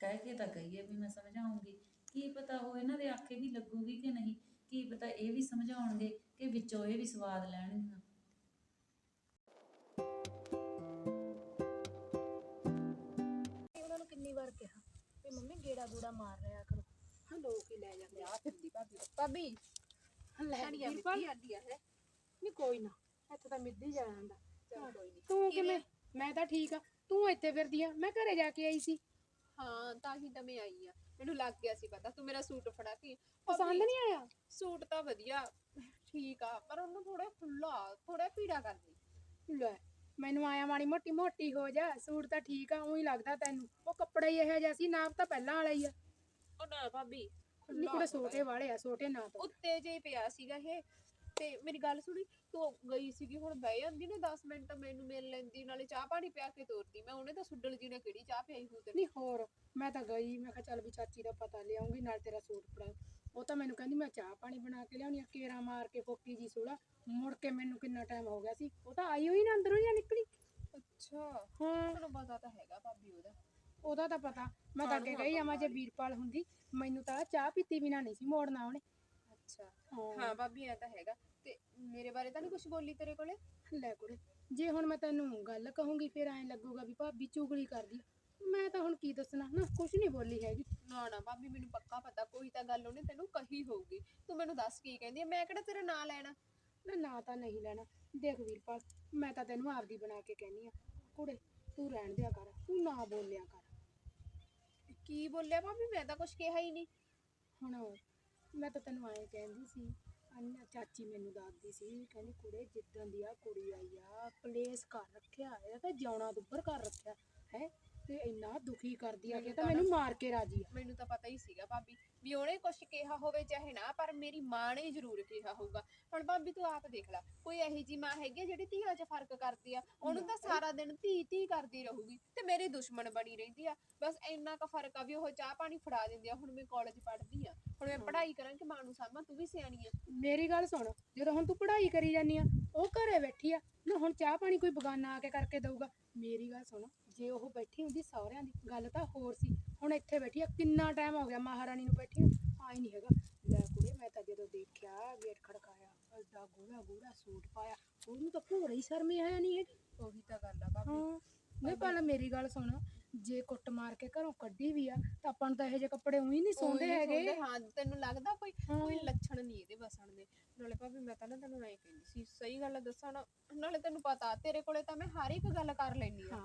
S2: ਕਹਿ ਕੇ ਤਾਂ ਕਹੀਏ ਵੀ ਮੈਂ ਸਮਝਾਉਂਗੀ। ਕੀ ਪਤਾ ਉਹ ਇਹਨਾਂ ਦੇ ਆਖੇ ਵੀ ਲੱਗੂਗੀ ਕਿ ਨਹੀਂ? ਕੀ ਪਤਾ ਇਹ ਵੀ ਸਮਝਾਉਣਗੇ ਕਿ ਵਿੱਚੋਂ ਇਹ ਵੀ ਸਵਾਦ ਲੈਣਗੀਆਂ।
S4: ਉਹਨਾਂ ਨੂੰ ਕਿੰਨੀ ਵਾਰ ਕਿਹਾ? ਵੀ ਮੰਮੀ ਗੇੜਾ ਗੂੜਾ ਮਾਰ ਰਿਆ ਕਰੋ। ਹਾਂ ਲੋਕ ਹੀ ਲੈ ਜਾਂਦੇ ਆ। ਫਿਰਦੀ ਭਾਬੀ। ਭਾਬੀ ਲੈ ਮਿੱਦੀ ਆਂਦੀ ਹੈ। ਨਹੀਂ ਕੋਈ ਨਾ। ਇੱਥੇ ਤਾਂ ਮਿੱਦੀ ਜਾ ਜਾਂਦਾ
S3: ਕੋਈ ਨਹੀਂ
S4: ਤੂੰ ਕਿਵੇਂ? ਮੈਂ ਤਾਂ ਠੀਕ ਆ। ਤੂੰ ਇੱਥੇ ਫਿਰਦੀ ਆ। ਮੈਂ ਘਰੇ ਜਾ ਕੇ ਆਈ ਸੀ।
S3: ਹਾਂ ਤਾਂ ਹੀ ਤਾਂ ਮੈਂ ਆਈ ਆ। ਮੈਨੂੰ ਲੱਗ ਗਿਆ ਸੀ ਪਤਾ। ਤੂੰ ਮੇਰਾ ਸੂਟ ਫੜਾ ਕੇ
S4: ਪਸੰਦ ਨਹੀਂ ਆਇਆ?
S3: ਸੂਟ ਤਾਂ ਵਧੀਆ। ਠੀਕ ਆ। ਪਰ ਉਹਨੂੰ ਥੋੜਾ ਖੁੱਲਾ ਥੋੜਾ ਪੀੜਾ ਕਰਦੀ।
S4: ਲੈ। ਮੈਨੂੰ ਆਇਆ ਮਾੜੀ ਮੋਟੀ ਮੋਟੀ ਹੋ ਜਾ ਸੂਟ ਤਾਂ ਠੀਕ ਆ ਉਹੀ ਲੱਗਦਾ ਤੈਨੂੰ। ਉਹ ਕੱਪੜਾ ਹੀ ਇਹੋ ਜਿਹਾ ਸੀ ਨਾਪ ਤਾਂ ਪਹਿਲਾਂ ਵਾਲਾ ਹੀ ਆ।
S3: ਉਹ ਨਾ ਭਾਬੀ
S4: ਨਹੀਂ ਕੁੜੇ ਛੋਟੇ ਵਾਲੇ ਆ ਛੋਟੇ ਨਾ ਤੋਂ
S3: ਉੱਤੇ ਜੇ ਪਿਆ ਸੀਗਾ ਇਹ ਤੇ ਮੇਰੀ ਗੱਲ ਸੁਣੀ ਤੂੰ ਗਈ ਸੀਗੀ ਹੁਣ ਬਹਿ ਜਾਂਦੀ ਨੇ 10 ਮਿੰਟ ਮੈਨੂੰ ਮਿਲ ਲੈਂਦੀ ਨਾਲੇ ਚਾਹ ਪਾਣੀ ਪਿਆ ਕੇ ਤੋਰਦੀ। ਮੈਂ ਉਹਨੇ ਤਾਂ ਸੁੱਡਲ ਜੀ ਨੇ ਕਿਹੜੀ ਚਾਹ ਪਿਆਈ ਹੋਊ ਤੈਨੂੰ?
S4: ਨਹੀਂ ਹੋਰ ਮੈਂ ਤਾਂ ਗਈ ਮੈਂ ਕਿਹਾ ਚੱਲ ਵੀ ਚਾਚੀ ਦਾ ਪਤਾ ਲਿਆਉਂਗੀ ਨਾਲ ਤੇਰਾ ਸੂਟ ਫੜਾ। ਉਹ ਤਾਂ ਮੈਨੂੰ ਕਹਿੰਦੀ ਮੈਂ ਚਾਹ ਪਾਣੀ ਬਣਾ ਕੇ ਲਿਆਉਣੀ ਆ ਕੇਰਾ ਮਾਰ ਕੇ ਫੋਕੀ ਜੀ ਸੂਲਾ। ਮੁੜ ਕੇ ਮੈਨੂੰ ਕਿੰਨਾ ਟਾਈਮ ਹੋ ਗਿਆ ਸੀ। ਉਹ ਤਾਂ ਆਈ ਹੋਈ ਨਾ ਅੰਦਰੋਂ ਜਾਂ ਨਿਕਲੀ?
S3: ਅੱਛਾ।
S4: ਹਾਂ।
S3: ਪਤਾ ਤਾਂ ਹੈਗਾ ਭਾਬੀ ਉਹਦਾ।
S4: ਉਹਦਾ ਤਾਂ ਪਤਾ। ਮੈਂ ਤਾਂ ਅੱਗੇ ਕਹੀ ਜਾਵਾਂ ਜੇ ਵੀਰਪਾਲ ਹੁੰਦੀ ਮੈਨੂੰ ਤਾਂ ਚਾਹ ਪੀਤੀ ਬਿਨਾ ਨਹੀਂ ਸੀ ਮੋੜਨਾ ਉਹਨੇ।
S3: ਅੱਛਾ।
S4: ਹਾਂ।
S3: ਭਾਬੀ ਐ ਤਾਂ ਹੈਗਾ। ਤੇ ਮੇਰੇ ਬਾਰੇ ਤਾਂ ਨਹੀਂ ਕੁਝ ਬੋਲੀ ਤੇਰੇ ਕੋਲੇ?
S4: ਲੈ ਕੁੜੇ ਜੇ ਹੁਣ ਮੈਂ ਤੈਨੂੰ ਗੱਲ ਕਹੂੰਗੀ ਫਿਰ ਐਂ ਲੱਗੂਗਾ ਵੀ ਭਾਬੀ ਚੁਗਲੀ ਕਰਦੀ। ਮੈਂ ਤਾਂ ਹੁਣ ਕੀ ਦੱਸਣਾ ਨਾ ਨਹੀਂ ਬੋਲੀ ਹੈਗੀ।
S3: ਨਾ ਨਾ ਭਾਬੀ ਮੈਨੂੰ ਪੱਕਾ ਪਤਾ ਕੋਈ ਤਾਂ ਗੱਲ ਉਹਨੇ ਤੈਨੂੰ ਕਹੀ ਹੋਊਗੀ। ਤੂੰ ਮੈਨੂੰ ਦੱਸ ਕੀ ਕਹਿੰਦੀ ਆ? ਮੈਂ ਕਿਹੜਾ ਤੇਰਾ ਨਾਂ ਲੈਣਾ?
S4: ਨਾ ਨਾ ਤਾਂ ਨਹੀਂ ਲੈਣਾ। ਦੇਖ ਵੀਰਪਾਲ ਮੈਂ ਤਾਂ ਤੈਨੂੰ ਆਪਦੀ ਬਣਾ ਕੇ ਕਹਿਨੀ ਆ। ਕੁੜੇ ਤੂੰ ਰਹਿਣ ਦਿਆ ਕਰ ਤੂੰ ਨਾ ਬੋਲਿਆ ਕਰ।
S3: ਕੀ ਬੋਲਿਆ ਭਾਬੀ? ਮੈਂ ਤਾਂ ਕੁਝ ਕਿਹਾ ਹੀ ਨਹੀਂ।
S4: ਹੁਣ ਮੈਂ ਤਾਂ ਤੈਨੂੰ ਐਂ ਕਹਿੰਦੀ ਸੀ ਅੰਨਾ ਚਾਚੀ ਮੈਨੂੰ ਦੱਸਦੀ ਸੀ ਕਹਿੰਦੀ ਕੁੜੇ ਜਿੱਦਾਂ ਦੀ ਆ ਕੁੜੀ ਆਈ ਆ ਕਲੇਸ਼ ਕਰ ਰੱਖਿਆ ਇਹਦਾ ਤਾਂ ਜਿਉਣਾ ਦੁੱਬਰ ਕਰ ਰੱਖਿਆ ਹੈ? ਤੇ ਇੰਨਾ ਦੁਖੀ ਕਰਦੀ ਆ ਕਿ ਤਾਂ
S3: ਤਾਂ
S4: ਮੈਨੂੰ ਮਾਰ ਕੇ ਰਾਜੀ ਆ।
S3: ਮੈਨੂੰ ਤਾਂ ਪਤਾ ਹੀ ਸੀਗਾ ਭਾਬੀ ਵੀ ਉਹਨੇ ਕੁਝ ਕਿਹਾ ਹੋਵੇ ਚਾਹੇ ਨਾ ਪਰ ਮੇਰੀ ਮਾਂ ਨੇ ਜ਼ਰੂਰ ਕਿਹਾ ਹੋਊਗਾ। ਹੁਣ ਭਾਬੀ ਤੂੰ ਆਪ ਦੇਖ ਲੈ ਕੋਈ ਇਹੀ ਜੀ ਮਾਂ ਹੈਗੀ ਆ ਜਿਹੜੀ ਧੀਆਂ 'ਚ ਫ਼ਰਕ ਕਰਦੀ ਆ? ਉਹਨੂੰ ਤਾਂ ਸਾਰਾ ਦਿਨ ਧੀ ਧੀ ਕਰਦੀ ਰਹੂਗੀ ਤੇ ਮੇਰੀ ਦੁਸ਼ਮਣ ਬਣੀ ਰਹਿੰਦੀ ਆ। ਬਸ ਇੰਨਾ ਕੁ ਫ਼ਰਕ ਆ ਵੀ ਉਹ ਚਾਹ ਪਾਣੀ ਫੜਾ ਦਿੰਦੀ ਆ। ਹੁਣ ਮੈਂ ਕਾਲਜ ਪੜ੍ਹਦੀ ਆ। ਹੁਣ ਮੈਂ ਪੜ੍ਹਾਈ ਕਰਾਂ ਕਿ ਮਾਂ ਨੂੰ ਸਾਂਭਾਂ? ਤੂੰ ਵੀ ਸਿਆਣੀ ਆ।
S4: ਮੇਰੀ ਗੱਲ ਸੁਣ ਜਦੋਂ ਹੁਣ ਤੂੰ ਪੜ੍ਹਾਈ ਕਰੀ ਜਾਨੀ ਆ ਉਹ ਘਰੇ ਬੈਠੀ ਆ। ਨਾ ਹੁਣ ਚਾਹ ਪਾਣੀ ਕੋਈ ਬਗਾਨਾ ਆ ਕੇ ਕਰਕੇ ਦਊਗਾ। ਮੇਰੀ ਗੱਲ ਸੁਣ ਜੇ ਉਹ ਬੈਠੀ ਹੁੰਦੀ ਸਹੁਰਿਆਂ ਦੀ ਗੱਲ ਤਾਂ ਹੋਰ ਸੀ। ਹੁਣ ਇੱਥੇ ਬੈਠੀ ਆ ਕਿੰਨਾ ਟਾਈਮ ਹੋ ਗਿਆ ਮਹਾਰਾਣੀ ਨੂੰ ਬੈਠੀ ਨੂੰ? ਆਈ ਨਹੀਂ ਹੈਗਾ। ਲੈ ਕੁੜੇ ਮੈਂ ਤਾਂ ਜਦੋਂ ਦੇਖਿਆ ਗੇਟ ਖੜਕਾਇਆ ਐਡਾ ਗੂੜਾ ਗੂੜਾ ਸੂਟ ਪਾਇਆ। ਉਹਨੂੰ ਤਾਂ ਭੋਰਾ ਹੀ ਸ਼ਰਮੀ ਆਇਆ ਨਹੀਂ ਹੈਗੀ।
S3: ਉਹੀ ਤਾਂ ਗੱਲ ਆ ਭਾਬੀ
S4: ਨਹੀਂ ਪਹਿਲਾਂ ਮੇਰੀ ਗੱਲ ਸੁਣ ਜੇ ਕੁੱਟ ਮਾਰ ਕੇ ਘਰੋਂ ਕੱਢੀ ਵੀ ਆ ਤਾਂ ਆਪਾਂ ਨੂੰ ਤਾਂ ਇਹੋ ਜਿਹੇ ਕੱਪੜੇ ਉਹੀ ਨਹੀਂ ਸੌਂਦੇ ਹੈਗੇ।
S3: ਹਾਂ ਤੈਨੂੰ ਲੱਗਦਾ ਕੋਈ। ਕੋਈ ਲੱਛਣ ਨਹੀਂ ਇਹਦੇ ਵਸਣ ਦੇ। ਨਾਲੇ ਭਾਬੀ ਮੈਂ ਤਾਂ ਨਾ ਤੈਨੂੰ ਐਂ ਕਹਿੰਦੀ ਸੀ ਸਹੀ ਗੱਲ ਦੱਸਾਂ ਨਾ। ਨਾਲੇ ਤੈਨੂੰ ਪਤਾ ਤੇਰੇ ਕੋਲੇ ਤਾਂ ਮੈਂ ਹਰ ਇੱਕ ਗੱਲ ਕਰ ਲੈਣੀ ਆ।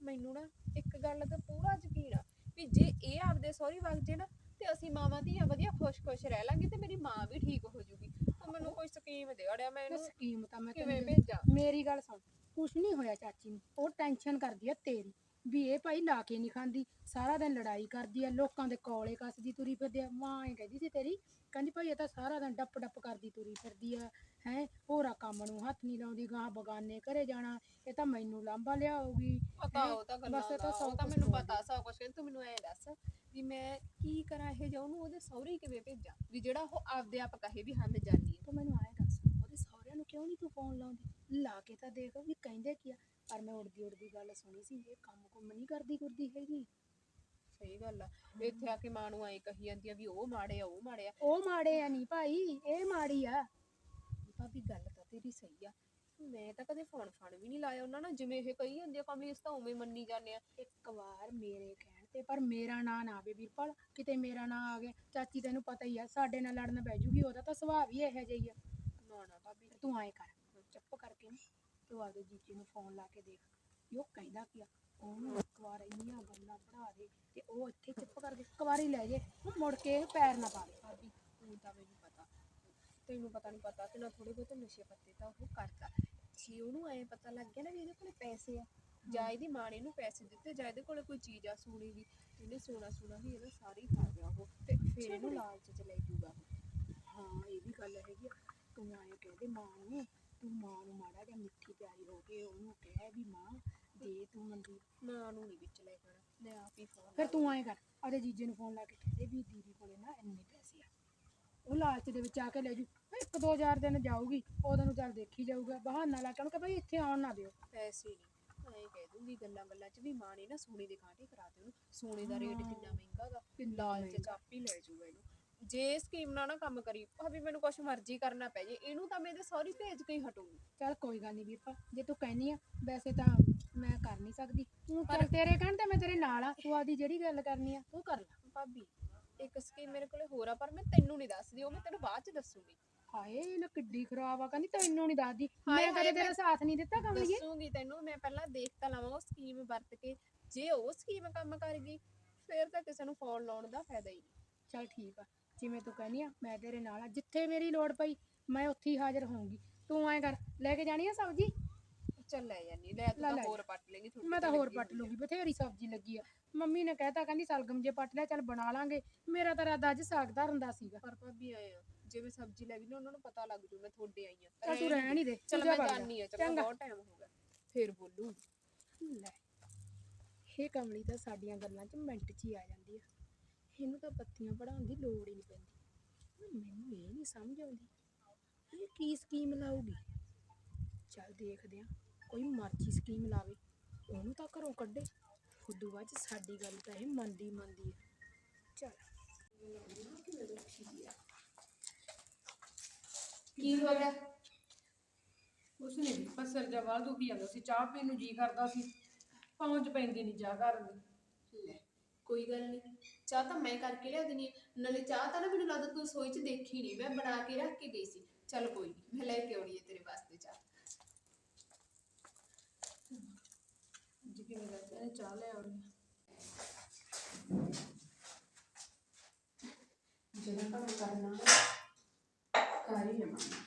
S3: ਮੈਨੂੰ ਨਾ ਇੱਕ ਗੱਲ ਦਾ ਪੂਰਾ ਯਕੀਨ ਆ ਵੀ ਜੇ ਇਹ ਆਪਦੇ ਸਹੁਰੀ ਵਗ ਜੇ ਨਾ ਤੇ ਅਸੀਂ ਮਾਵਾਂ ਧੀਆਂ ਵਧੀਆ ਖੁਸ਼-ਖੁਸ਼ ਰਹਿ ਲਾਂਗੇ ਤੇ ਮੇਰੀ ਮਾਂ ਵੀ ਠੀਕ ਹੋ ਜੂਗੀ। ਤੂੰ ਮੈਨੂੰ ਕੋਈ ਸਕੀਮ ਦੇ ਅੜਿਆ ਮੈਂ ਇਹਨੂੰ
S4: ਸਕੀਮ ਤਾਂ ਮੈਂ
S3: ਕਿਵੇਂ
S4: ਤੈਨੂੰ
S3: ਭੇਜਾਂ?
S4: ਮੇਰੀ ਗੱਲ ਸੁਣ ਕੁਛ ਨਹੀਂ ਹੋਇਆ ਚਾਚੀ ਨੂੰ ਉਹ ਟੈਨਸ਼ਨ ਕਰਦੀ ਆ ਤੇਰੀ ਵੀ ਇਹ ਭਾਈ ਲਾ ਕੇ ਨਹੀਂ ਖਾਂਦੀ ਸਾਰਾ ਦਿਨ ਲੜਾਈ ਕਰਦੀ ਆ ਲੋਕਾਂ ਦੇ ਕੋਲੇ ਕੱਸਦੀ ਤੁਰੀ ਫਿਰਦੀ ਆ ਮਾਂ ਇਹ ਕਹਿੰਦੀ ਸੀ ਤੇਰੀ ਕਹਿੰਦੀ ਭਾਈ ਇਹ ਤਾਂ ਸਾਰਾ ਦਿਨ ਡੱਪ ਡੱਪ ਕਰਦੀ ਤੁਰੀ ਫਿਰਦੀ ਆ ਹੈ ਹੋਰਾ ਕੰਮ ਨੂੰ ਹੱਥ ਨਹੀਂ ਲਾਉਂਦੀ ਗਾਂ ਬਗਾਨੇ ਘਰੇ ਜਾਣਾ ਇਹ ਤਾਂ ਮੈਨੂੰ ਲਾਂਬਾ ਲਿਆਉਗੀ
S3: ਪਤਾ
S4: ਹੈਂ?
S3: ਉਹ ਤਾਂ ਗੱਲਾਂ
S4: ਬਸ ਇਹ ਤਾਂ ਸਭ
S3: ਮੈਨੂੰ। ਪਤਾ ਸਭ ਕੁਝ ਤੂੰ ਮੈਨੂੰ ਐਂ ਦੱਸ ਵੀ ਮੈਂ ਕੀ ਕਰਾਂ ਇਹ ਜਾਂ ਉਹਨੂੰ ਉਹਦੇ ਸਹੁਰੇ ਕਿਵੇਂ ਭੇਜਾਂ? ਵੀ ਜਿਹੜਾ ਉਹ ਆਪਦੇ ਆਪ ਕਹੇ ਵੀ ਹਾਂ ਮੈਂ ਜਾਣੀ
S4: ਤੂੰ ਮੈਨੂੰ ਆਏ ਦੱਸ ਉਹਦੇ ਸਹੁਰਿਆਂ ਨੂੰ ਕਿਉਂ ਨਹੀਂ ਤੂੰ ਫੋਨ ਲਾਉਂਦੀ? ਲਾ ਕੇ ਤਾਂ ਦੇਖ ਵੀ ਕਹਿੰਦੇ ਕੀ ਆ ਪਰ ਮੈਂ ਉੜਦੀ ਉੜਦੀ ਗੱਲ ਸੁਣੀ ਸੀ ਇਹ ਕੰਮ ਕੁੰਮ ਨਹੀਂ ਕਰਦੀ ਕਰਦੀ ਹੈਗੀ।
S3: ਸਹੀ ਗੱਲ ਆ ਇੱਥੇ ਆ ਕੇ ਮਾਂ ਨੂੰ ਐਂ ਕਹੀ ਜਾਂਦੀ ਆ ਵੀ ਉਹ ਮਾੜੇ ਆ ਉਹ ਮਾੜੇ ਆ।
S4: ਉਹ ਮਾੜੇ ਆ ਨਹੀਂ ਭਾਈ ਇਹ ਮਾੜੀ ਆ।
S3: ਭਾਬੀ ਗੱਲ ਤਾਂ ਤੇਰੀ ਸਹੀ ਆ। ਮੈਂ ਤਾਂ ਕਦੇ ਫੋਨ ਫਾਨ ਵੀ ਨਹੀਂ ਲਾਇਆ ਉਹਨਾਂ ਨਾਲ। ਜਿਵੇਂ ਇਹ ਕਹੀ ਜਾਂਦੇ ਆ ਕਮਲੀ ਇਸ ਤਾਂ ਉਵੇਂ ਮੰਨੀ ਜਾਂਦੇ ਆ।
S4: ਇੱਕ ਵਾਰ ਮੇਰੇ ਕਹਿਣ ਤੇ ਪਰ ਮੇਰਾ ਨਾਂ ਨਾ ਆਵੇ ਵੀਰਪਾਲ। ਕਿਤੇ ਮੇਰਾ ਨਾਂ ਆ ਗਿਆ ਚਾਚੀ ਤੈਨੂੰ ਪਤਾ ਹੀ ਆ ਸਾਡੇ ਨਾਲ ਲੜਨ ਬਹਿ ਜੂਗੀ ਉਹਦਾ ਤਾਂ ਸੁਭਾਅ ਵੀ ਇਹੋ ਜਿਹਾ ਹੀ ਆ।
S3: ਨਾ ਨਾ ਭਾਬੀ।
S4: ਤੇ ਐਂ ਕਰ ਚੁੱਪ ਕਰਕੇ ਨਾ ਤੂੰ ਆਪਦੇ ਜੀਜੇ ਨੂੰ ਫੋਨ ਲਾ ਕੇ ਦੇਖ। ਵੀ ਉਹ ਕਹਿੰਦਾ ਕੀ ਆ ਉਹਨੂੰ ਇੱਕ ਵਾਰ ਇੰਨੀਆਂ ਗੱਲਾਂ ਪੜਾ ਦੇ ਤੇ ਉਹ ਇੱਥੇ ਚੁੱਪ ਕਰਕੇ ਇੱਕ ਵਾਰੀ ਲੈ ਜੇ। ਉਹ ਮੁੜ ਕੇ ਪੈਰ ਨਾ ਪਾਵੇ
S3: ਭਾਬੀ। ਤੂੰ ਤਾਂ ਮੈਨੂੰ ਪਤਾ ਤੈਨੂੰ ਪਤਾ ਨਹੀਂ ਪਤਾ ਤੇ ਨਾ ਥੋੜੇ ਬਹੁਤੇ ਨਸ਼ੇ ਪੱਤੇ ਤਾਂ ਉਹ ਕਰਦਾ। ਜੇ ਉਹਨੂੰ ਐ ਪਤਾ ਲੱਗ ਗਿਆ ਨਾ ਵੀ ਇਹਦੇ ਕੋਲੇ ਪੈਸੇ ਆ ਜਾਂ ਇਹਦੀ ਮਾਂ ਨੇ ਇਹਨੂੰ ਪੈਸੇ ਦਿੱਤੇ ਜਾਂ ਇਹਦੇ ਕੋਲੇ ਕੋਈ ਚੀਜ਼ ਆ ਸੋਨੇ ਦੀ ਇਹਨੇ ਸੋਨਾ ਸੋਨਾ ਵੀ ਇਹਦਾ ਸਾਰਾ ਖਾ ਗਿਆ ਉਹ ਤੇ ਫਿਰ ਇਹਨੂੰ ਲਾਲਚ ਚ ਲੈ ਜੂਗਾ।
S4: ਹਾਂ ਇਹ ਵੀ ਗੱਲ ਹੈਗੀ ਤੂੰ ਐਂ ਕਹਦੇ ਮਾਂ ਨੂੰ ਤੂੰ ਮਾਂ ਨੂੰ ਮਾੜਾ ਜਿਹਾ ਮਿੱਠੀ ਪਿਆਰੀ ਹੋ ਕੇ ਉਹਨੂੰ ਕਹਿ ਵੀ ਮਾਂ ਦੇ ਤੂੰ ਮੰਦੀ
S3: ਮਾਂ ਨੂੰ ਨਹੀਂ ਵਿੱਚ ਲੈ ਜਾਣਾ ਮੈਂ ਆਪ ਹੀ ਫੋਨ
S4: ਫਿਰ ਤੂੰ ਐਂ ਕਰ ਆਪਦੇ ਜੀਜੇ ਨੂੰ ਫੋਨ ਲਾ ਕੇ ਕਹਦੇ ਵੀ ਦੀਦੀ ਕੋਲੇ ਨਾ ਇੰਨੇ ਉਹ ਲਾਲਚ ਦੇ ਵਿੱਚ ਆ ਕੇ ਲੈ ਜੂ। ਇੱਕ ਦੋ ਹਜ਼ਾਰ ਦਿਨ ਜਾਊਗੀ ਉਦੋਂ ਨੂੰ ਚੱਲ ਦੇਖੀ ਜਾਊਗਾ ਬਹਾਨਾ ਲਾ ਕੇ ਉਹਨੂੰ ਕਹ ਇੱਥੇ ਆਉਣ ਨਾ ਦਿਓ।
S3: ਪੈਸੇ ਨਹੀਂ ਐਂ ਕਹਿ ਦੂੰਗੀ ਗੱਲਾਂ ਗੱਲਾਂ ਚ ਵੀ ਮਾਂ ਨੇ ਨਾ ਸੋਨੇ ਦੇ ਕਾਂਟੇ ਕਰਾ ਦੇ ਉਹਨੂੰ। ਸੋਨੇ ਦਾ ਰੇਟ ਕਿੰਨਾ ਮਹਿੰਗਾ ਗਾ
S4: ਕਿੰਨਾ
S3: ਲਾਲਚ
S4: ਮਹਿੰਗਾ।
S3: ਚ ਆਪ ਹੀ ਲੈ ਜੂਗਾ ਇਹਨੂੰ। ਜੇ ਸਕੀਮ ਨਾਲ ਨਾ ਕੰਮ ਕਰੀ ਭਾਵੇਂ ਮੈਨੂੰ ਕੁਛ ਮਰਜ਼ੀ ਕਰਨਾ ਪੈ ਜੇ ਇਹਨੂੰ ਤਾਂ ਮੈਂ ਇਹਦੇ ਸੌਰੀ ਭੇਜ ਕੇ ਹੀ ਹਟੂੰਗੀ।
S4: ਚੱਲ ਕੋਈ ਗੱਲ ਨਹੀਂ ਵੀਰਪਾ ਜੇ ਤੂੰ ਕਹਿਨੀ ਆ ਵੈਸੇ ਤਾਂ ਮੈਂ ਕਰ ਨਹੀਂ ਸਕਦੀ। ਤੂੰ ਚੱਲ ਤੇਰੇ ਕਹਿਣ ਤੇ ਮੈਂ ਤੇਰੇ ਨਾਲ ਆ ਤੂੰ ਆਪਦੀ ਜਿਹੜੀ ਗੱਲ ਕਰਨੀ ਆ ਤੂੰ ਕਰ ਲੈ।
S3: ਭਾਬੀ ਇੱਕ ਸਕੀਮ ਮੇਰੇ ਕੋਲੇ ਹੋਰ ਆ ਪਰ ਮੈਂ ਤੈਨੂੰ ਨਹੀਂ ਦੱਸਦੀ ਉਹ ਮੈਂ ਤੈਨੂੰ ਬਾਅਦ ਚ ਦੱਸੂਗੀ।
S4: ਹਾਏ ਇਹ ਕਿੱਡੀ ਖਰਾਬ ਆ ਕਹਿੰਦੀ ਤੈਨੂੰ ਨਹੀਂ ਦੱਸਦੀ।
S3: ਹਾਏ
S4: ਮੈਂ ਕਦੇ ਤੇਰਾ
S3: ਮੈਂ-
S4: ਸਾਥ ਨਹੀਂ ਦਿੱਤਾ ਕਮਲੀਏ
S3: ਦੱਸੂਗੀ ਤੈਨੂੰ ਮੈਂ ਪਹਿਲਾਂ ਦੇਖ ਤਾਂ ਲਵਾਂ ਉਹ ਸਕੀਮ ਵਰਤ ਕੇ ਜੇ ਉਹ ਸਕੀਮ ਕੰਮ ਕਰ ਗਈ ਫਿਰ ਤਾਂ ਕਿਸੇ ਨੂੰ ਫੋਨ ਲਾਉਣ ਦਾ ਫਾਇਦਾ ਹੀ ਨਹੀਂ।
S4: ਚੱਲ ਠੀਕ ਆ ਜਿਵੇਂ ਤੂੰ ਕਹਿੰਦੀ ਆ ਮੈਂ ਤੇਰੇ ਨਾਲ ਆ ਜਿੱਥੇ ਮੇਰੀ ਲੋੜ ਪਈ ਮੈਂ ਉੱਥੇ ਹੀ ਹਾਜ਼ਰ ਹੋਊਂਗੀ। ਤੂੰ ਐਂ ਕਰ ਲੈ ਕੇ ਜਾਣੀ ਆ ਸਬਜ਼ੀ?
S3: ਚੱਲ ਲੈ ਜਾਨੀ ਲੈ ਤੂੰ
S4: ਲੈ
S3: ਤਾਂ
S4: ਲੈ
S3: ਹੋਰ ਪੱਟ ਲੇਗੀ ਥੋੜੀ
S4: ਮੈਂ ਤਾਂ ਹੋਰ ਪੱਟ ਲੂੰਗੀ ਬਥੇਰੀ ਸਬਜ਼ੀ ਲੱਗੀ ਆ। ਮੰਮੀ ਨੇ ਕਹਿਤਾ ਕਹਿੰਦੀ ਸਲਗਮ ਜੇ ਪੱਟ ਲਿਆ ਚੱਲ ਬਣਾ ਲਾਂਗੇ। ਮੇਰਾ ਤਾਂ ਇਰਾਦਾ ਅੱਜ ਸਾਗ ਧਰਨ ਦਾ ਸੀਗਾ।
S3: ਪਰ ਭਾਬੀ ਆਏ ਆ ਜੇ ਮੈਂ ਸਬਜ਼ੀ ਲੈ ਗਈ ਨਾ ਉਹਨਾਂ ਨੂੰ ਪਤਾ ਲੱਗ ਜੂ ਮੈਂ ਤੁਹਾਡੇ ਆਈ ਆ।
S4: ਚੱਲ ਤੂੰ ਰਹਿਣ ਹੀ ਦੇ
S3: ਚਲ ਮੈਂ। ਜਾਣੀ ਆ ਚਲ
S4: ਚੰਗਾ।
S3: ਬਹੁਤ ਟਾਈਮ ਹੋ ਗਿਆ। ਫੇਰ ਬੋਲੂ।
S4: ਲੈ ਇਹ ਕਮਲੀ ਤਾਂ ਸਾਡੀਆਂ ਗੱਲਾਂ 'ਚ ਮਿੰਟ 'ਚ ਹੀ ਆ ਜਾਂਦੀ ਆ। ਇਹਨੂੰ ਤਾਂ ਬੱਤੀਆਂ ਪੜਾਉਣ ਦੀ ਲੋੜ ਹੀ ਨਹੀਂ ਪੈਂਦੀ। ਮੈਨੂੰ ਇਹ ਨਹੀਂ ਸਮਝ ਆਉਂਦੀ। ਇਹ ਕੀ ਸਕੀਮ ਲਾਊਗੀ? ਚੱਲ ਦੇਖਦੇ ਆ ਕੋਈ ਮਰਜ਼ੀ ਸਕੀਮ ਲਾਵੇ ਉਹਨੂੰ ਤਾਂ ਘਰੋਂ ਕੱਢੇ। ਉਦੋਂ ਬਾਅਦ ਸਾਡੀ ਗੱਲ ਤਾਂ ਇਹ ਮੰਨਦੀ ਮੰਨਦੀ ਆ। ਚੱਲ।
S3: ਕੀ ਹੋ ਗਿਆ?
S1: ਉਸ ਨੇ ਵੀ ਸਿਰ ਜਾ ਬਾਹਰ ਦੁਖੀ ਜਾਂਦਾ ਸੀ ਚਾਹ ਪੀਣ ਨੂੰ ਜੀ ਕਰਦਾ ਸੀ। ਪਹੁੰਚ ਪੈਂਦੀ ਨਹੀਂ ਚਾਹ ਕਰਨ ਦੀ।
S3: ਲੈ ਕੋਈ ਗੱਲ ਨਹੀਂ ਚਾਹ ਤਾਂ ਮੈਂ ਕਰਕੇ ਲਿਆ ਦਿੰਦੀ ਹਾਂ। ਨਾਲੇ ਚਾਹ ਤਾਂ ਨਾ ਮੈਨੂੰ ਲੱਗਦਾ ਤੂੰ ਸੋਈ ਚ ਦੇਖੀ ਨਹੀਂ ਮੈਂ ਬਣਾ ਕੇ ਰੱਖ ਕੇ ਗਈ ਸੀ। ਚੱਲ ਕੋਈ ਨਹੀਂ ਮੈਂ ਲੈ ਕੇ ਆਉਣੀ ਹੈ ਤੇਰੇ ਵਾਸਤੇ ਚਾਹ।
S1: ਅੱਜ ਕਿਵੇਂ ਲੱਗਦਾ ਨੇ ਚਾਹ ਲੈ ਆਉਣੀ
S3: ਜਿਹੜਾ ਕੰਮ ਕਰਨਾ ਕਰ ਹੀ ਲਵਾਂਗੇ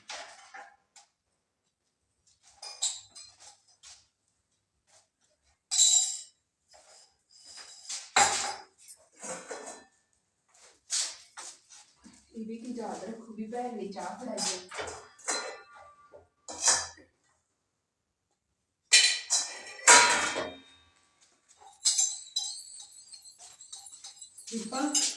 S3: ਇਹ ਵੀ ਕੀ